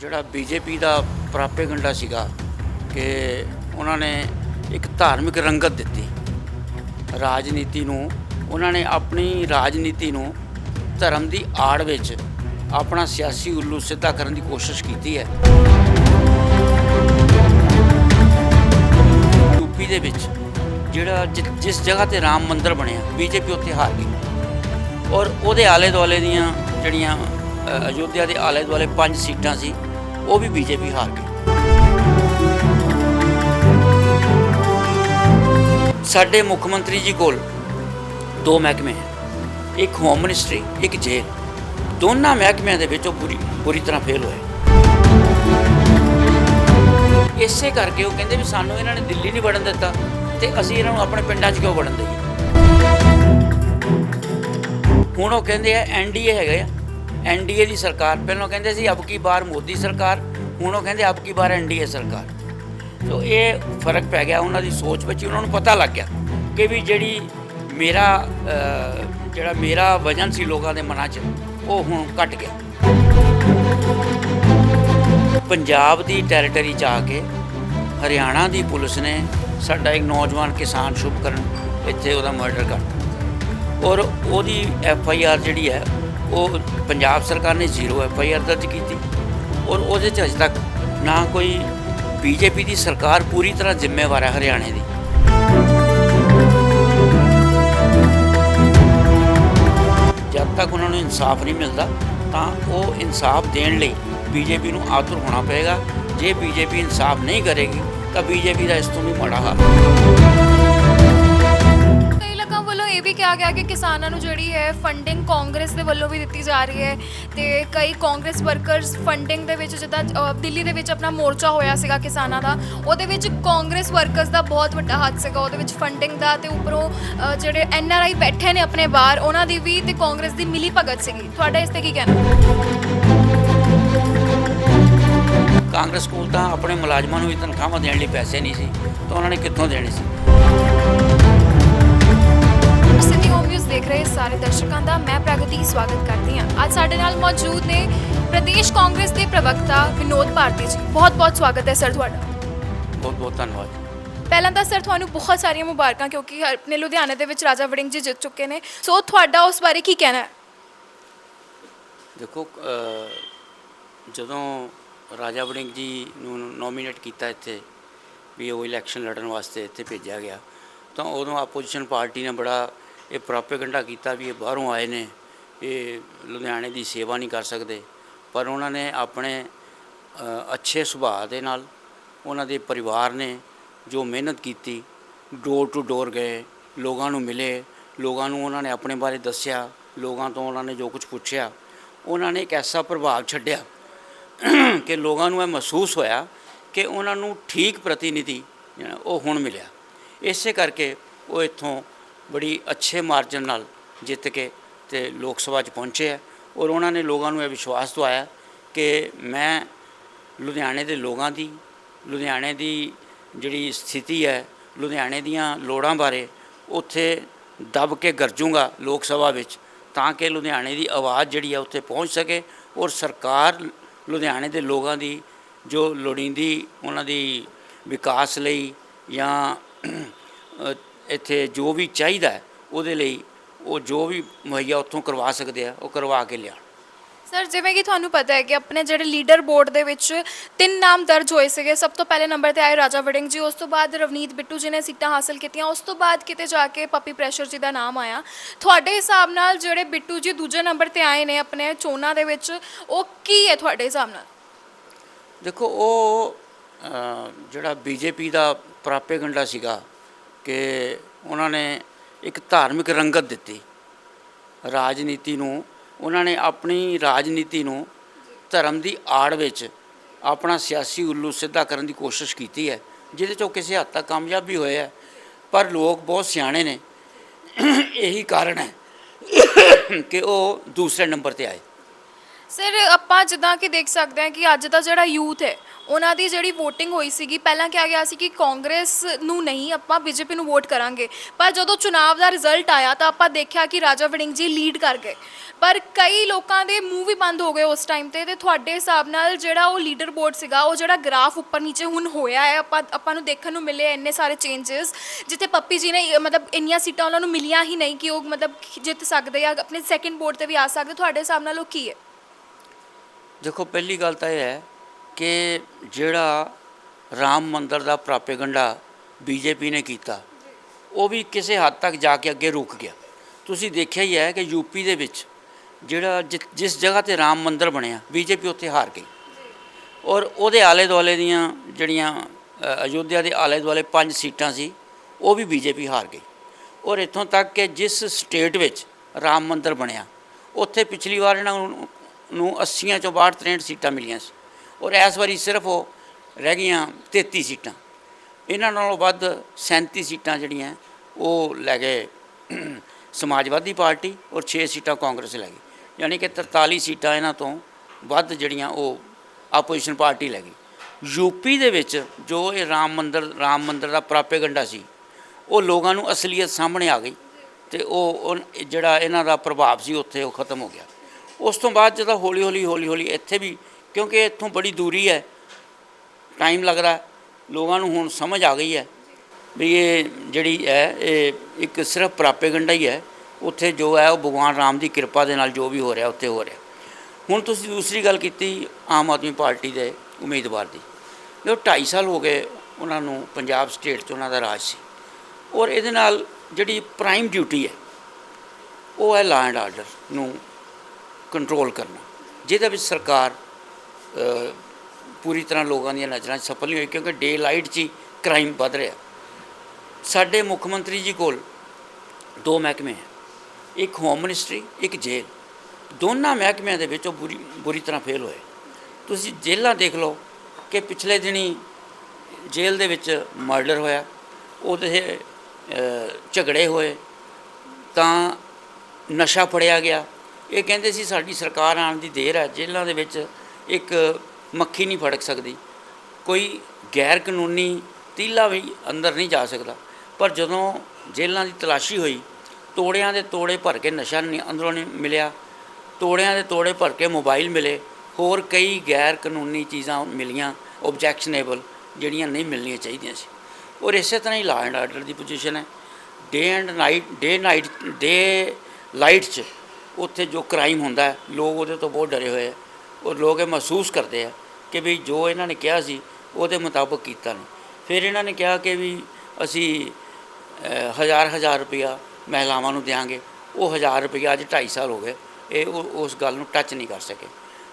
ਜਿਹੜਾ ਬੀਜੇਪੀ ਦਾ ਪ੍ਰਾਪੇਗੰਡਾ ਸੀਗਾ ਕਿ ਉਹਨਾਂ ਨੇ ਇੱਕ ਧਾਰਮਿਕ ਰੰਗਤ ਦਿੱਤੀ। ਰਾਜਨੀਤੀ ਨੂੰ, ਉਹਨਾਂ ਨੇ ਆਪਣੀ ਰਾਜਨੀਤੀ ਨੂੰ ਧਰਮ ਦੀ ਆੜ ਵਿੱਚ ਆਪਣਾ ਸਿਆਸੀ ਉੱਲੂ ਸਿੱਧਾ ਕਰਨ ਦੀ ਕੋਸ਼ਿਸ਼ ਕੀਤੀ ਹੈ। ਯੂਪੀ ਦੇ ਵਿੱਚ ਜਿਹੜਾ ਜਿ- ਜਿਸ ਜਗ੍ਹਾ ਤੇ ਰਾਮ ਮੰਦਿਰ ਬਣਿਆ, ਬੀਜੇਪੀ ਉੱਥੇ ਹਾਰ ਗਈ। ਔਰ ਉਹਦੇ ਆਲੇ ਦੁਆਲੇ ਦੀਆਂ ਜਿਹੜੀਆਂ ਅਯੋਧਿਆ ਦੇ ਆਲੇ ਦੁਆਲੇ ਪੰਜ ਸੀਟਾਂ ਸੀ ਉਹ ਵੀ ਬੀਜੇਪੀ ਹਾਰ ਗਈ। ਸਾਡੇ ਮੁੱਖ ਮੰਤਰੀ ਜੀ ਕੋਲ ਦੋ ਮਹਿਕਮੇ ਹੈ। ਇੱਕ ਹੋਮ ਮਿਨਿਸਟਰੀ ਇੱਕ ਜੇਲ੍ਹ। ਦੋਨਾਂ ਮਹਿਕਮਿਆਂ ਦੇ ਵਿੱਚ ਉਹ ਪੂਰੀ ਬੁਰੀ ਤਰ੍ਹਾਂ ਫੇਲ ਹੋਏ। ਇਸੇ ਕਰਕੇ ਉਹ ਕਹਿੰਦੇ ਵੀ ਸਾਨੂੰ ਇਹਨਾਂ ਨੇ ਦਿੱਲੀ ਨਹੀਂ ਵੜਨ ਦਿੱਤਾ ਤੇ ਅਸੀਂ ਇਹਨਾਂ ਨੂੰ ਆਪਣੇ ਪਿੰਡਾਂ 'ਚ ਕਿਉਂ ਵੜਨ ਦਈਏ? ਹੁਣ ਉਹ ਕਹਿੰਦੇ ਆ ਐਨਡੀਏ ਹੈਗਾ ਆ। ਐਨਡੀਏ ਦੀ ਸਰਕਾਰ। ਪਹਿਲਾਂ ਕਹਿੰਦੇ ਸੀ, ਅਬ ਕੀ ਬਾਰ ਮੋਦੀ ਸਰਕਾਰ? ਹੁਣ ਉਹ ਕਹਿੰਦੇ, ਅਬ ਕੀ ਬਾਰ ਐਨਡੀਏ ਸਰਕਾਰ? ਸੋ ਇਹ ਫ਼ਰਕ ਪੈ ਗਿਆ ਉਹਨਾਂ ਦੀ ਸੋਚ ਵਿੱਚ ਉਹਨਾਂ ਨੂੰ ਪਤਾ ਲੱਗ ਗਿਆ ਕਿ ਵੀ ਜਿਹੜੀ ਮੇਰਾ ਜਿਹੜਾ ਮੇਰਾ ਵਜਨ ਸੀ ਲੋਕਾਂ ਦੇ ਮਨਾਂ 'ਚ, ਉਹ ਹੁਣ ਘਟ ਗਿਆ। ਪੰਜਾਬ ਦੀ ਟੈਰੀਟਰੀ 'ਚ ਆ ਕੇ ਹਰਿਆਣਾ ਦੀ ਪੁਲਿਸ ਨੇ ਸਾਡਾ ਇੱਕ ਨੌਜਵਾਨ ਕਿਸਾਨ ਸ਼ੁਭਕਰਨ ਇੱਥੇ ਉਹਦਾ ਮਰਡਰ ਕਰਤਾ। ਔਰ ਉਹਦੀ ਐਫ ਆਈ ਆਰ ਜਿਹੜੀ ਹੈ ਉਹ ਪੰਜਾਬ ਸਰਕਾਰ ਨੇ ਜ਼ੀਰੋ ਐਫ ਆਈ ਆਰ ਦਰਜ ਕੀਤੀ ਔਰ ਉਹਦੇ 'ਚ ਅਜੇ ਤੱਕ ਨਾ ਕੋਈ ਬੀਜੇਪੀ ਦੀ ਸਰਕਾਰ ਪੂਰੀ ਤਰ੍ਹਾਂ ਜ਼ਿੰਮੇਵਾਰ ਹੈ ਹਰਿਆਣੇ ਦੀ। ਜਦ ਤੱਕ ਉਹਨਾਂ ਨੂੰ ਇਨਸਾਫ ਨਹੀਂ ਮਿਲਦਾ, ਤਾਂ ਉਹ ਇਨਸਾਫ ਦੇਣ ਲਈ ਬੀਜੇਪੀ ਨੂੰ ਆਤੁਰ ਹੋਣਾ ਪਏਗਾ। ਜੇ ਬੀਜੇਪੀ ਇਨਸਾਫ ਨਹੀਂ ਕਰੇਗੀ, ਤਾਂ ਬੀਜੇਪੀ ਦਾ ਇਸ ਤੋਂ ਵੀ ਮਾੜਾ ਹਾਲ। ਵੱਲੋਂ ਇਹ ਵੀ ਕਿਹਾ ਗਿਆ ਕਿ ਕਿਸਾਨਾਂ ਨੂੰ ਜਿਹੜੀ ਹੈ ਫੰਡਿੰਗ ਕਾਂਗਰਸ ਦੇ ਵੱਲੋਂ ਵੀ ਦਿੱਤੀ ਜਾ ਰਹੀ ਹੈ ਤੇ ਕਈ ਕਾਂਗਰਸ ਵਰਕਰਸ ਫੰਡਿੰਗ ਦੇ ਵਿੱਚ ਜਿੱਦਾਂ ਅ, ਦਿੱਲੀ ਦੇ ਵਿੱਚ ਆਪਣਾ ਮੋਰਚਾ ਹੋਇਆ ਸੀਗਾ ਕਿਸਾਨਾਂ ਦਾ ਉਹਦੇ ਵਿੱਚ ਕਾਂਗਰਸ ਵਰਕਰਸ ਦਾ ਬਹੁਤ ਵੱਡਾ ਹੱਥ ਸੀਗਾ ਉਹਦੇ ਵਿੱਚ ਫੰਡਿੰਗ ਦਾ ਤੇ ਉੱਪਰੋਂ ਅ, ਜਿਹੜੇ ਐਨ ਆਰ ਆਈ ਬੈਠੇ ਨੇ ਆਪਣੇ ਬਾਹਰ ਉਹਨਾਂ ਦੀ ਵੀ ਤੇ ਕਾਂਗਰਸ ਦੀ ਮਿਲੀ ਭਗਤ ਸੀਗੀ। ਤੁਹਾਡਾ ਇਸ ਤੇ ਕੀ ਕਹਿਣਾ? ਕਾਂਗਰਸ ਕੋਲ ਤਾਂ ਆਪਣੇ ਮੁਲਾਜ਼ਮਾਂ ਨੂੰ ਵੀ ਤਨਖਾਹਾਂ ਦੇਣ ਲਈ ਪੈਸੇ ਨਹੀਂ ਸੀ ਤਾਂ ਉਹਨਾਂ ਨੇ ਕਿੱਥੋਂ ਦੇਣੇ ਸੀ? ਸਿਟੀ ਹੋਮ ਨਿਊਜ਼ ਦੇਖ ਰਹੇ ਸਾਰੇ ਦਰਸ਼ਕਾਂ ਦਾ ਮੈਂ ਪ੍ਰਗਤੀ ਸਵਾਗਤ ਕਰਦੀ ਹਾਂ। ਅੱਜ ਸਾਡੇ ਨਾਲ ਮੌਜੂਦ ਨੇ ਪ੍ਰਦੇਸ਼ ਕਾਂਗਰਸ ਦੇ ਪ੍ਰਵਕਤਾ ਵਿਨੋਦ ਭਾਰਤੀ ਜੀ। ਬਹੁਤ ਬਹੁਤ ਸਵਾਗਤ ਹੈ ਸਰ ਤੁਹਾਡਾ। ਬਹੁਤ ਬਹੁਤ ਧੰਨਵਾਦ। ਪਹਿਲਾਂ ਤਾਂ ਸਰ ਤੁਹਾਨੂੰ ਬਹੁਤ ਸਾਰੀਆਂ ਮੁਬਾਰਕਾਂ ਕਿਉਂਕਿ ਆਪਣੇ ਲੁਧਿਆਣੇ ਦੇ ਵਿੱਚ ਰਾਜਾ ਵੜਿੰਗ ਜੀ ਜਿੱਤ ਚੁੱਕੇ ਨੇ। ਸੋ ਤੁਹਾਡਾ ਉਸ ਬਾਰੇ ਕੀ ਕਹਿਣਾ ਹੈ? ਦੇਖੋ ਅ, ਜਦੋਂ ਰਾਜਾ ਵੜਿੰਗ ਜੀ ਨੂੰ ਨੋਮੀਨੇਟ ਕੀਤਾ ਇੱਥੇ ਵੀ ਉਹ ਇਲੈਕਸ਼ਨ ਲੜਨ ਵਾਸਤੇ ਇੱਥੇ ਭੇਜਿਆ ਗਿਆ ਤਾਂ ਉਦੋਂ ਆਪੋਜੀਸ਼ਨ ਪਾਰਟੀ ਨੇ ਬੜਾ ਇਹ ਪ੍ਰੋਪੇਗੰਡਾ ਕੀਤਾ ਵੀ ਇਹ ਬਾਹਰੋਂ ਆਏ ਨੇ, ਇਹ ਲੁਧਿਆਣੇ ਦੀ ਸੇਵਾ ਨਹੀਂ ਕਰ ਸਕਦੇ। ਪਰ ਉਹਨਾਂ ਨੇ ਆਪਣੇ ਅੱਛੇ ਸੁਭਾਅ ਦੇ ਨਾਲ ਉਹਨਾਂ ਦੇ ਪਰਿਵਾਰ ਨੇ ਜੋ ਮਿਹਨਤ ਕੀਤੀ ਡੋਰ ਟੂ ਡੋਰ ਗਏ, ਲੋਕਾਂ ਨੂੰ ਮਿਲੇ, ਲੋਕਾਂ ਨੂੰ ਉਹਨਾਂ ਨੇ ਆਪਣੇ ਬਾਰੇ ਦੱਸਿਆ, ਲੋਕਾਂ ਤੋਂ ਉਹਨਾਂ ਨੇ ਜੋ ਕੁਝ ਪੁੱਛਿਆ, ਉਹਨਾਂ ਨੇ ਇੱਕ ਐਸਾ ਪ੍ਰਭਾਵ ਛੱਡਿਆ ਕਿ ਲੋਕਾਂ ਨੂੰ ਇਹ ਮਹਿਸੂਸ ਹੋਇਆ ਕਿ ਉਹਨਾਂ ਨੂੰ ਠੀਕ ਪ੍ਰਤੀਨਿਧੀ ਉਹ ਹੁਣ ਮਿਲਿਆ। ਇਸੇ ਕਰਕੇ ਉਹ ਇੱਥੋਂ ਬੜੀ ਅੱਛੇ ਮਾਰਜਨ ਨਾਲ ਜਿੱਤ ਕੇ ਤੇ ਲੋਕ ਸਭਾ 'ਚ ਪਹੁੰਚੇ ਹੈ ਔਰ ਉਹਨਾਂ ਨੇ ਲੋਕਾਂ ਨੂੰ ਇਹ ਵਿਸ਼ਵਾਸ ਦਵਾਇਆ ਕਿ ਮੈਂ ਲੁਧਿਆਣੇ ਦੇ ਲੋਕਾਂ ਦੀ, ਲੁਧਿਆਣੇ ਦੀ ਜਿਹੜੀ ਸਥਿਤੀ ਹੈ, ਲੁਧਿਆਣੇ ਦੀਆਂ ਲੋੜਾਂ ਬਾਰੇ ਉੱਥੇ ਦਬ ਕੇ ਗਰਜੂਗਾ ਲੋਕ ਸਭਾ ਵਿੱਚ ਤਾਂ ਕਿ ਲੁਧਿਆਣੇ ਦੀ ਆਵਾਜ਼ ਜਿਹੜੀ ਹੈ ਉੱਥੇ ਪਹੁੰਚ ਸਕੇ ਔਰ ਸਰਕਾਰ ਲੁਧਿਆਣੇ ਦੇ ਲੋਕਾਂ ਦੀ ਜੋ ਲੋੜੀਂਦੀ ਉਹਨਾਂ ਦੀ ਵਿਕਾਸ ਲਈ ਜਾਂ ਇੱਥੇ ਜੋ ਵੀ ਚਾਹੀਦਾ ਉਹਦੇ ਲਈ ਉਹ ਜੋ ਵੀ ਮੁਹੱਈਆ ਉੱਥੋਂ ਕਰਵਾ ਸਕਦੇ ਆ ਉਹ ਕਰਵਾ ਕੇ ਲਿਆਉਣ। ਸਰ ਜਿਵੇਂ ਕਿ ਤੁਹਾਨੂੰ ਪਤਾ ਹੈ ਕਿ ਆਪਣੇ ਜਿਹੜੇ ਲੀਡਰ ਬੋਰਡ ਦੇ ਵਿੱਚ ਤਿੰਨ ਨਾਮ ਦਰਜ ਹੋਏ ਸੀਗੇ। ਸਭ ਤੋਂ ਪਹਿਲੇ ਨੰਬਰ ਤੇ ਆਏ ਰਾਜਾ ਵੜਿੰਗ ਜੀ ਉਸ ਤੋਂ ਬਾਅਦ ਰਵਨੀਤ ਬਿੱਟੂ ਜੀ ਨੇ ਸੀਟਾਂ ਹਾਸਲ ਕੀਤੀਆਂ। ਉਸ ਤੋਂ ਬਾਅਦ ਕਿਤੇ ਜਾ ਕੇ ਪੱਪੀ ਪ੍ਰੈਸ਼ਰ ਜੀ ਦਾ ਨਾਮ ਆਇਆ। ਤੁਹਾਡੇ ਹਿਸਾਬ ਨਾਲ ਜਿਹੜੇ ਬਿੱਟੂ ਜੀ ਦੂਜੇ ਨੰਬਰ ਤੇ ਆਏ ਨੇ ਆਪਣੇ ਚੋਣਾਂ ਦੇ ਵਿੱਚ ਉਹ ਕੀ ਹੈ ਤੁਹਾਡੇ ਹਿਸਾਬ ਨਾਲ? ਦੇਖੋ ਉਹ ਜਿਹੜਾ ਬੀਜੇਪੀ ਦਾ ਪ੍ਰਾਪੇਗੰਡਾ ਸੀਗਾ ਕਿ ਉਹਨਾਂ ਨੇ ਇੱਕ ਧਾਰਮਿਕ ਰੰਗਤ ਦਿੱਤੀ। ਰਾਜਨੀਤੀ ਨੂੰ, ਉਹਨਾਂ ਨੇ ਆਪਣੀ ਰਾਜਨੀਤੀ ਨੂੰ ਧਰਮ ਦੀ ਆੜ ਵਿੱਚ ਆਪਣਾ ਸਿਆਸੀ ਉੱਲੂ ਸਿੱਧਾ ਕਰਨ ਦੀ ਕੋਸ਼ਿਸ਼ ਕੀਤੀ ਹੈ, ਜਿਹਦੇ ਚੋਂ ਕਿਸੇ ਹੱਦ ਤੱਕ ਕਾਮਯਾਬ ਵੀ ਹੋਇਆ ਹੈ। ਪਰ ਲੋਕ ਬਹੁਤ ਸਿਆਣੇ ਨੇ। ਇਹੀ ਕਾਰਨ ਹੈ ਕਿ ਉਹ ਦੂਸਰੇ ਨੰਬਰ ਤੇ ਆਏ। ਸਰ ਆਪਾਂ ਜਿੱਦਾਂ ਕਿ ਦੇਖ ਸਕਦੇ ਹਾਂ ਕਿ ਅੱਜ ਦਾ ਜਿਹੜਾ ਯੂਥ ਹੈ ਉਹਨਾਂ ਦੀ ਜਿਹੜੀ VOTING ਹੋਈ ਸੀਗੀ, ਪਹਿਲਾਂ ਕਿਹਾ ਗਿਆ ਸੀ ਕਿ ਕਾਂਗਰਸ ਨੂੰ ਨਹੀਂ ਆਪਾਂ ਬੀਜੇਪੀ ਨੂੰ ਵੋਟ ਕਰਾਂਗੇ। ਪਰ ਜਦੋਂ ਚੁਣਾਵ ਦਾ ਰਿਜ਼ਲਟ ਆਇਆ ਤਾਂ ਆਪਾਂ ਦੇਖਿਆ ਕਿ ਰਾਜਾ ਵੜਿੰਗ ਜੀ ਲੀਡ ਕਰ ਗਏ। ਪਰ ਕਈ ਲੋਕਾਂ ਦੇ ਮੂੰਹ ਵੀ ਬੰਦ ਹੋ ਗਏ ਉਸ ਟਾਈਮ ਤੇ ਤੇ ਤੁਹਾਡੇ ਹਿਸਾਬ ਨਾਲ ਜਿਹੜਾ ਉਹ ਲੀਡਰ ਬੋਰਡ ਸੀਗਾ, ਉਹ ਜਿਹੜਾ ਗ੍ਰਾਫ ਉੱਪਰ ਨੀਚੇ ਹੁਣ ਹੋਇਆ ਹੈ, ਆਪਾਂ ਆਪਾਂ ਨੂੰ ਦੇਖਣ ਨੂੰ ਮਿਲੇ ਇੰਨੇ ਸਾਰੇ ਚੇਂਜਸ ਜਿੱਥੇ ਪੱਪੀ ਜੀ ਨੇ, ਮਤਲਬ ਇੰਨੀਆਂ ਸੀਟਾਂ ਉਹਨਾਂ ਨੂੰ ਮਿਲੀਆਂ ਹੀ ਨਹੀਂ ਕਿ ਉਹ ਮਤਲਬ ਜਿੱਤ ਸਕਦੇ ਜਾਂ ਆਪਣੇ ਸੈਕੰਡ ਬੋਰਡ ਤੇ ਵੀ ਆ ਸਕਦੇ, ਤੁਹਾਡੇ ਹਿਸਾਬ ਨਾਲ ਉਹ ਕੀ ਹੈ? ਦੇਖੋ, ਪਹਿਲੀ ਗੱਲ ਤਾਂ ਇਹ ਹੈ ਕਿ ਜਿਹੜਾ ਰਾਮ ਮੰਦਰ ਦਾ ਪ੍ਰਾਪੇਗੰਡਾ ਬੀਜੇਪੀ ਨੇ ਕੀਤਾ, ਉਹ ਵੀ ਕਿਸੇ ਹੱਦ ਤੱਕ ਜਾ ਕੇ ਅੱਗੇ ਰੁਕ ਗਿਆ। ਤੁਸੀਂ ਦੇਖਿਆ ਹੀ ਹੈ ਕਿ ਯੂਪੀ ਦੇ ਵਿੱਚ ਜਿਹੜਾ ਜਿ- ਜਿਸ ਜਗ੍ਹਾ ਤੇ ਰਾਮ ਮੰਦਰ ਬਣਿਆ, ਬੀਜੇਪੀ ਉੱਥੇ ਹਾਰ ਗਈ। ਔਰ ਉਹਦੇ ਆਲੇ ਦੁਆਲੇ ਦੀਆਂ ਜਿਹੜੀਆਂ ਅਯੋਧਿਆ ਦੇ ਆਲੇ ਦੁਆਲੇ ਪੰਜ ਸੀਟਾਂ ਸੀ, ਉਹ ਵੀ ਬੀਜੇਪੀ ਹਾਰ ਗਈ। ਔਰ ਇੱਥੋਂ ਤੱਕ ਕਿ ਜਿਸ ਸਟੇਟ ਵਿੱਚ ਰਾਮ ਮੰਦਰ ਬਣਿਆ, ਉੱਥੇ ਪਿਛਲੀ ਵਾਰ ਇਹਨਾਂ ਨੂੰ ਨੂੰ 80 ਚੋਂ 62 63 ਸੀਟਾਂ ਮਿਲੀਆਂ ਸੀ। ਔਰ ਇਸ ਵਾਰੀ ਸਿਰਫ ਉਹ ਰਹਿ ਗਈਆਂ 33 ਸੀਟਾਂ। ਇਹਨਾਂ ਨਾਲੋਂ ਵੱਧ 37 ਸੀਟਾਂ ਜਿਹੜੀਆਂ, ਉਹ ਲੈ ਗਏ ਸਮਾਜਵਾਦੀ ਪਾਰਟੀ ਔਰ 6 ਸੀਟਾਂ ਕਾਂਗਰਸ ਲੈ ਗਈ। ਯਾਨੀ ਕਿ 43 ਸੀਟਾਂ ਇਹਨਾਂ ਤੋਂ ਵੱਧ ਜਿਹੜੀਆਂ ਉਹ ਆਪੋਜੀਸ਼ਨ ਪਾਰਟੀ ਲੈ ਗਈ। ਯੂਪੀ ਦੇ ਵਿੱਚ ਜੋ ਇਹ ਰਾਮ ਮੰਦਰ ਰਾਮ ਮੰਦਰ ਦਾ ਪ੍ਰਾਪੇਗੰਡਾ ਸੀ, ਉਹ ਲੋਕਾਂ ਨੂੰ ਅਸਲੀਅਤ ਸਾਹਮਣੇ ਆ ਗਈ ਤੇ ਉਹ ਉਹ ਜਿਹੜਾ ਇਹਨਾਂ ਦਾ ਪ੍ਰਭਾਵ ਸੀ, ਉੱਥੇ ਉਹ ਖਤਮ ਹੋ ਗਿਆ। ਉਸ ਤੋਂ ਬਾਅਦ ਜਦੋਂ ਹੌਲੀ ਹੌਲੀ ਹੌਲੀ ਹੌਲੀ ਇੱਥੇ ਵੀ ਕਿਉਂਕਿ ਇੱਥੋਂ ਬੜੀ ਦੂਰੀ ਹੈ। ਟਾਈਮ ਲੱਗਦਾ ਲੋਕਾਂ ਨੂੰ ਹੁਣ ਸਮਝ ਆ ਗਈ ਹੈ ਵੀ ਇਹ ਜਿਹੜੀ ਹੈ, ਇਹ ਇੱਕ ਸਿਰਫ ਪ੍ਰਾਪੇਗੰਡਾ ਹੀ ਹੈ। ਉੱਥੇ ਜੋ ਹੈ, ਉਹ ਭਗਵਾਨ ਰਾਮ ਦੀ ਕਿਰਪਾ ਦੇ ਨਾਲ ਜੋ ਵੀ ਹੋ ਰਿਹਾ, ਉੱਥੇ ਹੋ ਰਿਹਾ। ਹੁਣ ਤੁਸੀਂ ਦੂਸਰੀ ਗੱਲ ਕੀਤੀ ਆਮ ਆਦਮੀ ਪਾਰਟੀ ਦੇ ਉਮੀਦਵਾਰ ਦੀ। ਜੋ 2.5 ਸਾਲ ਹੋ ਗਏ ਉਹਨਾਂ ਨੂੰ ਪੰਜਾਬ ਸਟੇਟ 'ਚ ਉਹਨਾਂ ਦਾ ਰਾਜ ਸੀ। ਔਰ ਇਹਦੇ ਨਾਲ ਜਿਹੜੀ ਪ੍ਰਾਈਮ ਡਿਊਟੀ ਹੈ, ਉਹ ਹੈ ਲਾ ਐਂਡ ਆਰਡਰ ਨੂੰ ਕੰਟਰੋਲ ਕਰਨਾ। ਜਿਹਦੇ ਵਿੱਚ ਸਰਕਾਰ ਪੂਰੀ ਤਰ੍ਹਾਂ ਲੋਕਾਂ ਦੀਆਂ ਨਜ਼ਰਾਂ 'ਚ ਸਫਲ ਨਹੀਂ ਹੋਈ ਕਿਉਂਕਿ ਡੇ ਲਾਈਟ 'ਚ ਹੀ ਕ੍ਰਾਈਮ ਵੱਧ ਰਿਹਾ। ਸਾਡੇ ਮੁੱਖ ਮੰਤਰੀ ਜੀ ਕੋਲ ਦੋ ਮਹਿਕਮੇ ਹੈ, ਇੱਕ ਹੋਮ ਮਿਨਿਸਟਰੀ ਇੱਕ ਜੇਲ੍ਹ। ਦੋਨਾਂ ਮਹਿਕਮਿਆਂ ਦੇ ਵਿੱਚ ਉਹ ਬੁਰੀ ਬੁਰੀ ਤਰ੍ਹਾਂ ਫੇਲ ਹੋਏ। ਤੁਸੀਂ ਜੇਲ੍ਹਾਂ ਦੇਖ ਲਓ ਕਿ ਪਿਛਲੇ ਦਿਨੀ ਜੇਲ੍ਹ ਦੇ ਵਿੱਚ ਮਰਡਰ ਹੋਇਆ, ਉਹਦੇ ਝਗੜੇ ਹੋਏ, ਤਾਂ ਨਸ਼ਾ ਫੜਿਆ ਗਿਆ। ਇਹ ਕਹਿੰਦੇ ਸੀ ਸਾਡੀ ਸਰਕਾਰ ਆਉਣ ਦੀ ਦੇਰ ਹੈ, ਜੇਲ੍ਹਾਂ ਦੇ ਵਿੱਚ ਇੱਕ ਮੱਖੀ ਨਹੀਂ ਫੜਕ ਸਕਦੀ। ਕੋਈ ਗੈਰ ਕਾਨੂੰਨੀ ਤੀਲਾ ਵੀ ਅੰਦਰ ਨਹੀਂ ਜਾ ਸਕਦਾ। ਪਰ ਜਦੋਂ ਜੇਲ੍ਹਾਂ ਦੀ ਤਲਾਸ਼ੀ ਹੋਈ, ਤੋੜਿਆਂ ਦੇ ਤੋੜੇ ਭਰ ਕੇ ਨਸ਼ਾ ਅੰਦਰੋਂ ਨਹੀਂ ਮਿਲਿਆ। ਤੋੜਿਆਂ ਦੇ ਤੋੜੇ ਭਰ ਕੇ ਮੋਬਾਈਲ ਮਿਲੇ। ਹੋਰ ਕਈ ਗੈਰ ਕਾਨੂੰਨੀ ਚੀਜ਼ਾਂ ਮਿਲੀਆਂ ਆਬਜੈਕਸ਼ਨੇਬਲ ਜਿਹੜੀਆਂ ਨਹੀਂ ਮਿਲਣੀਆਂ ਚਾਹੀਦੀਆਂ ਸੀ। ਔਰ ਇਸੇ ਤਰ੍ਹਾਂ ਹੀ ਲਾ ਐਂਡ ਆਰਡਰ ਦੀ ਪੋਜੀਸ਼ਨ ਹੈ। Day and night day night day light 'ਚ ਉੱਥੇ ਜੋ ਕ੍ਰਾਈਮ ਹੁੰਦਾ ਹੈ, ਲੋਕ ਉਹਦੇ ਤੋਂ ਬਹੁਤ ਡਰੇ ਹੋਏ ਆ। ਔਰ ਲੋਕ ਇਹ ਮਹਿਸੂਸ ਕਰਦੇ ਆ ਕਿ ਵੀ ਜੋ ਇਹਨਾਂ ਨੇ ਕਿਹਾ ਸੀ, ਉਹਦੇ ਮੁਤਾਬਕ ਕੀਤਾ ਨਹੀਂ। ਫਿਰ ਇਹਨਾਂ ਨੇ ਕਿਹਾ ਕਿ ਵੀ ਅਸੀਂ ਹਜ਼ਾਰ ਹਜ਼ਾਰ ਰੁਪਇਆ ਮਹਿਲਾਵਾਂ ਨੂੰ ਦਿਆਂਗੇ। ਉਹ ਹਜ਼ਾਰ ਰੁਪਇਆ ਅੱਜ 2.5 ਸਾਲ ਹੋ ਗਏ। ਇਹ ਉਹ- ਉਸ ਗੱਲ ਨੂੰ ਟੱਚ ਨਹੀਂ ਕਰ ਸਕੇ।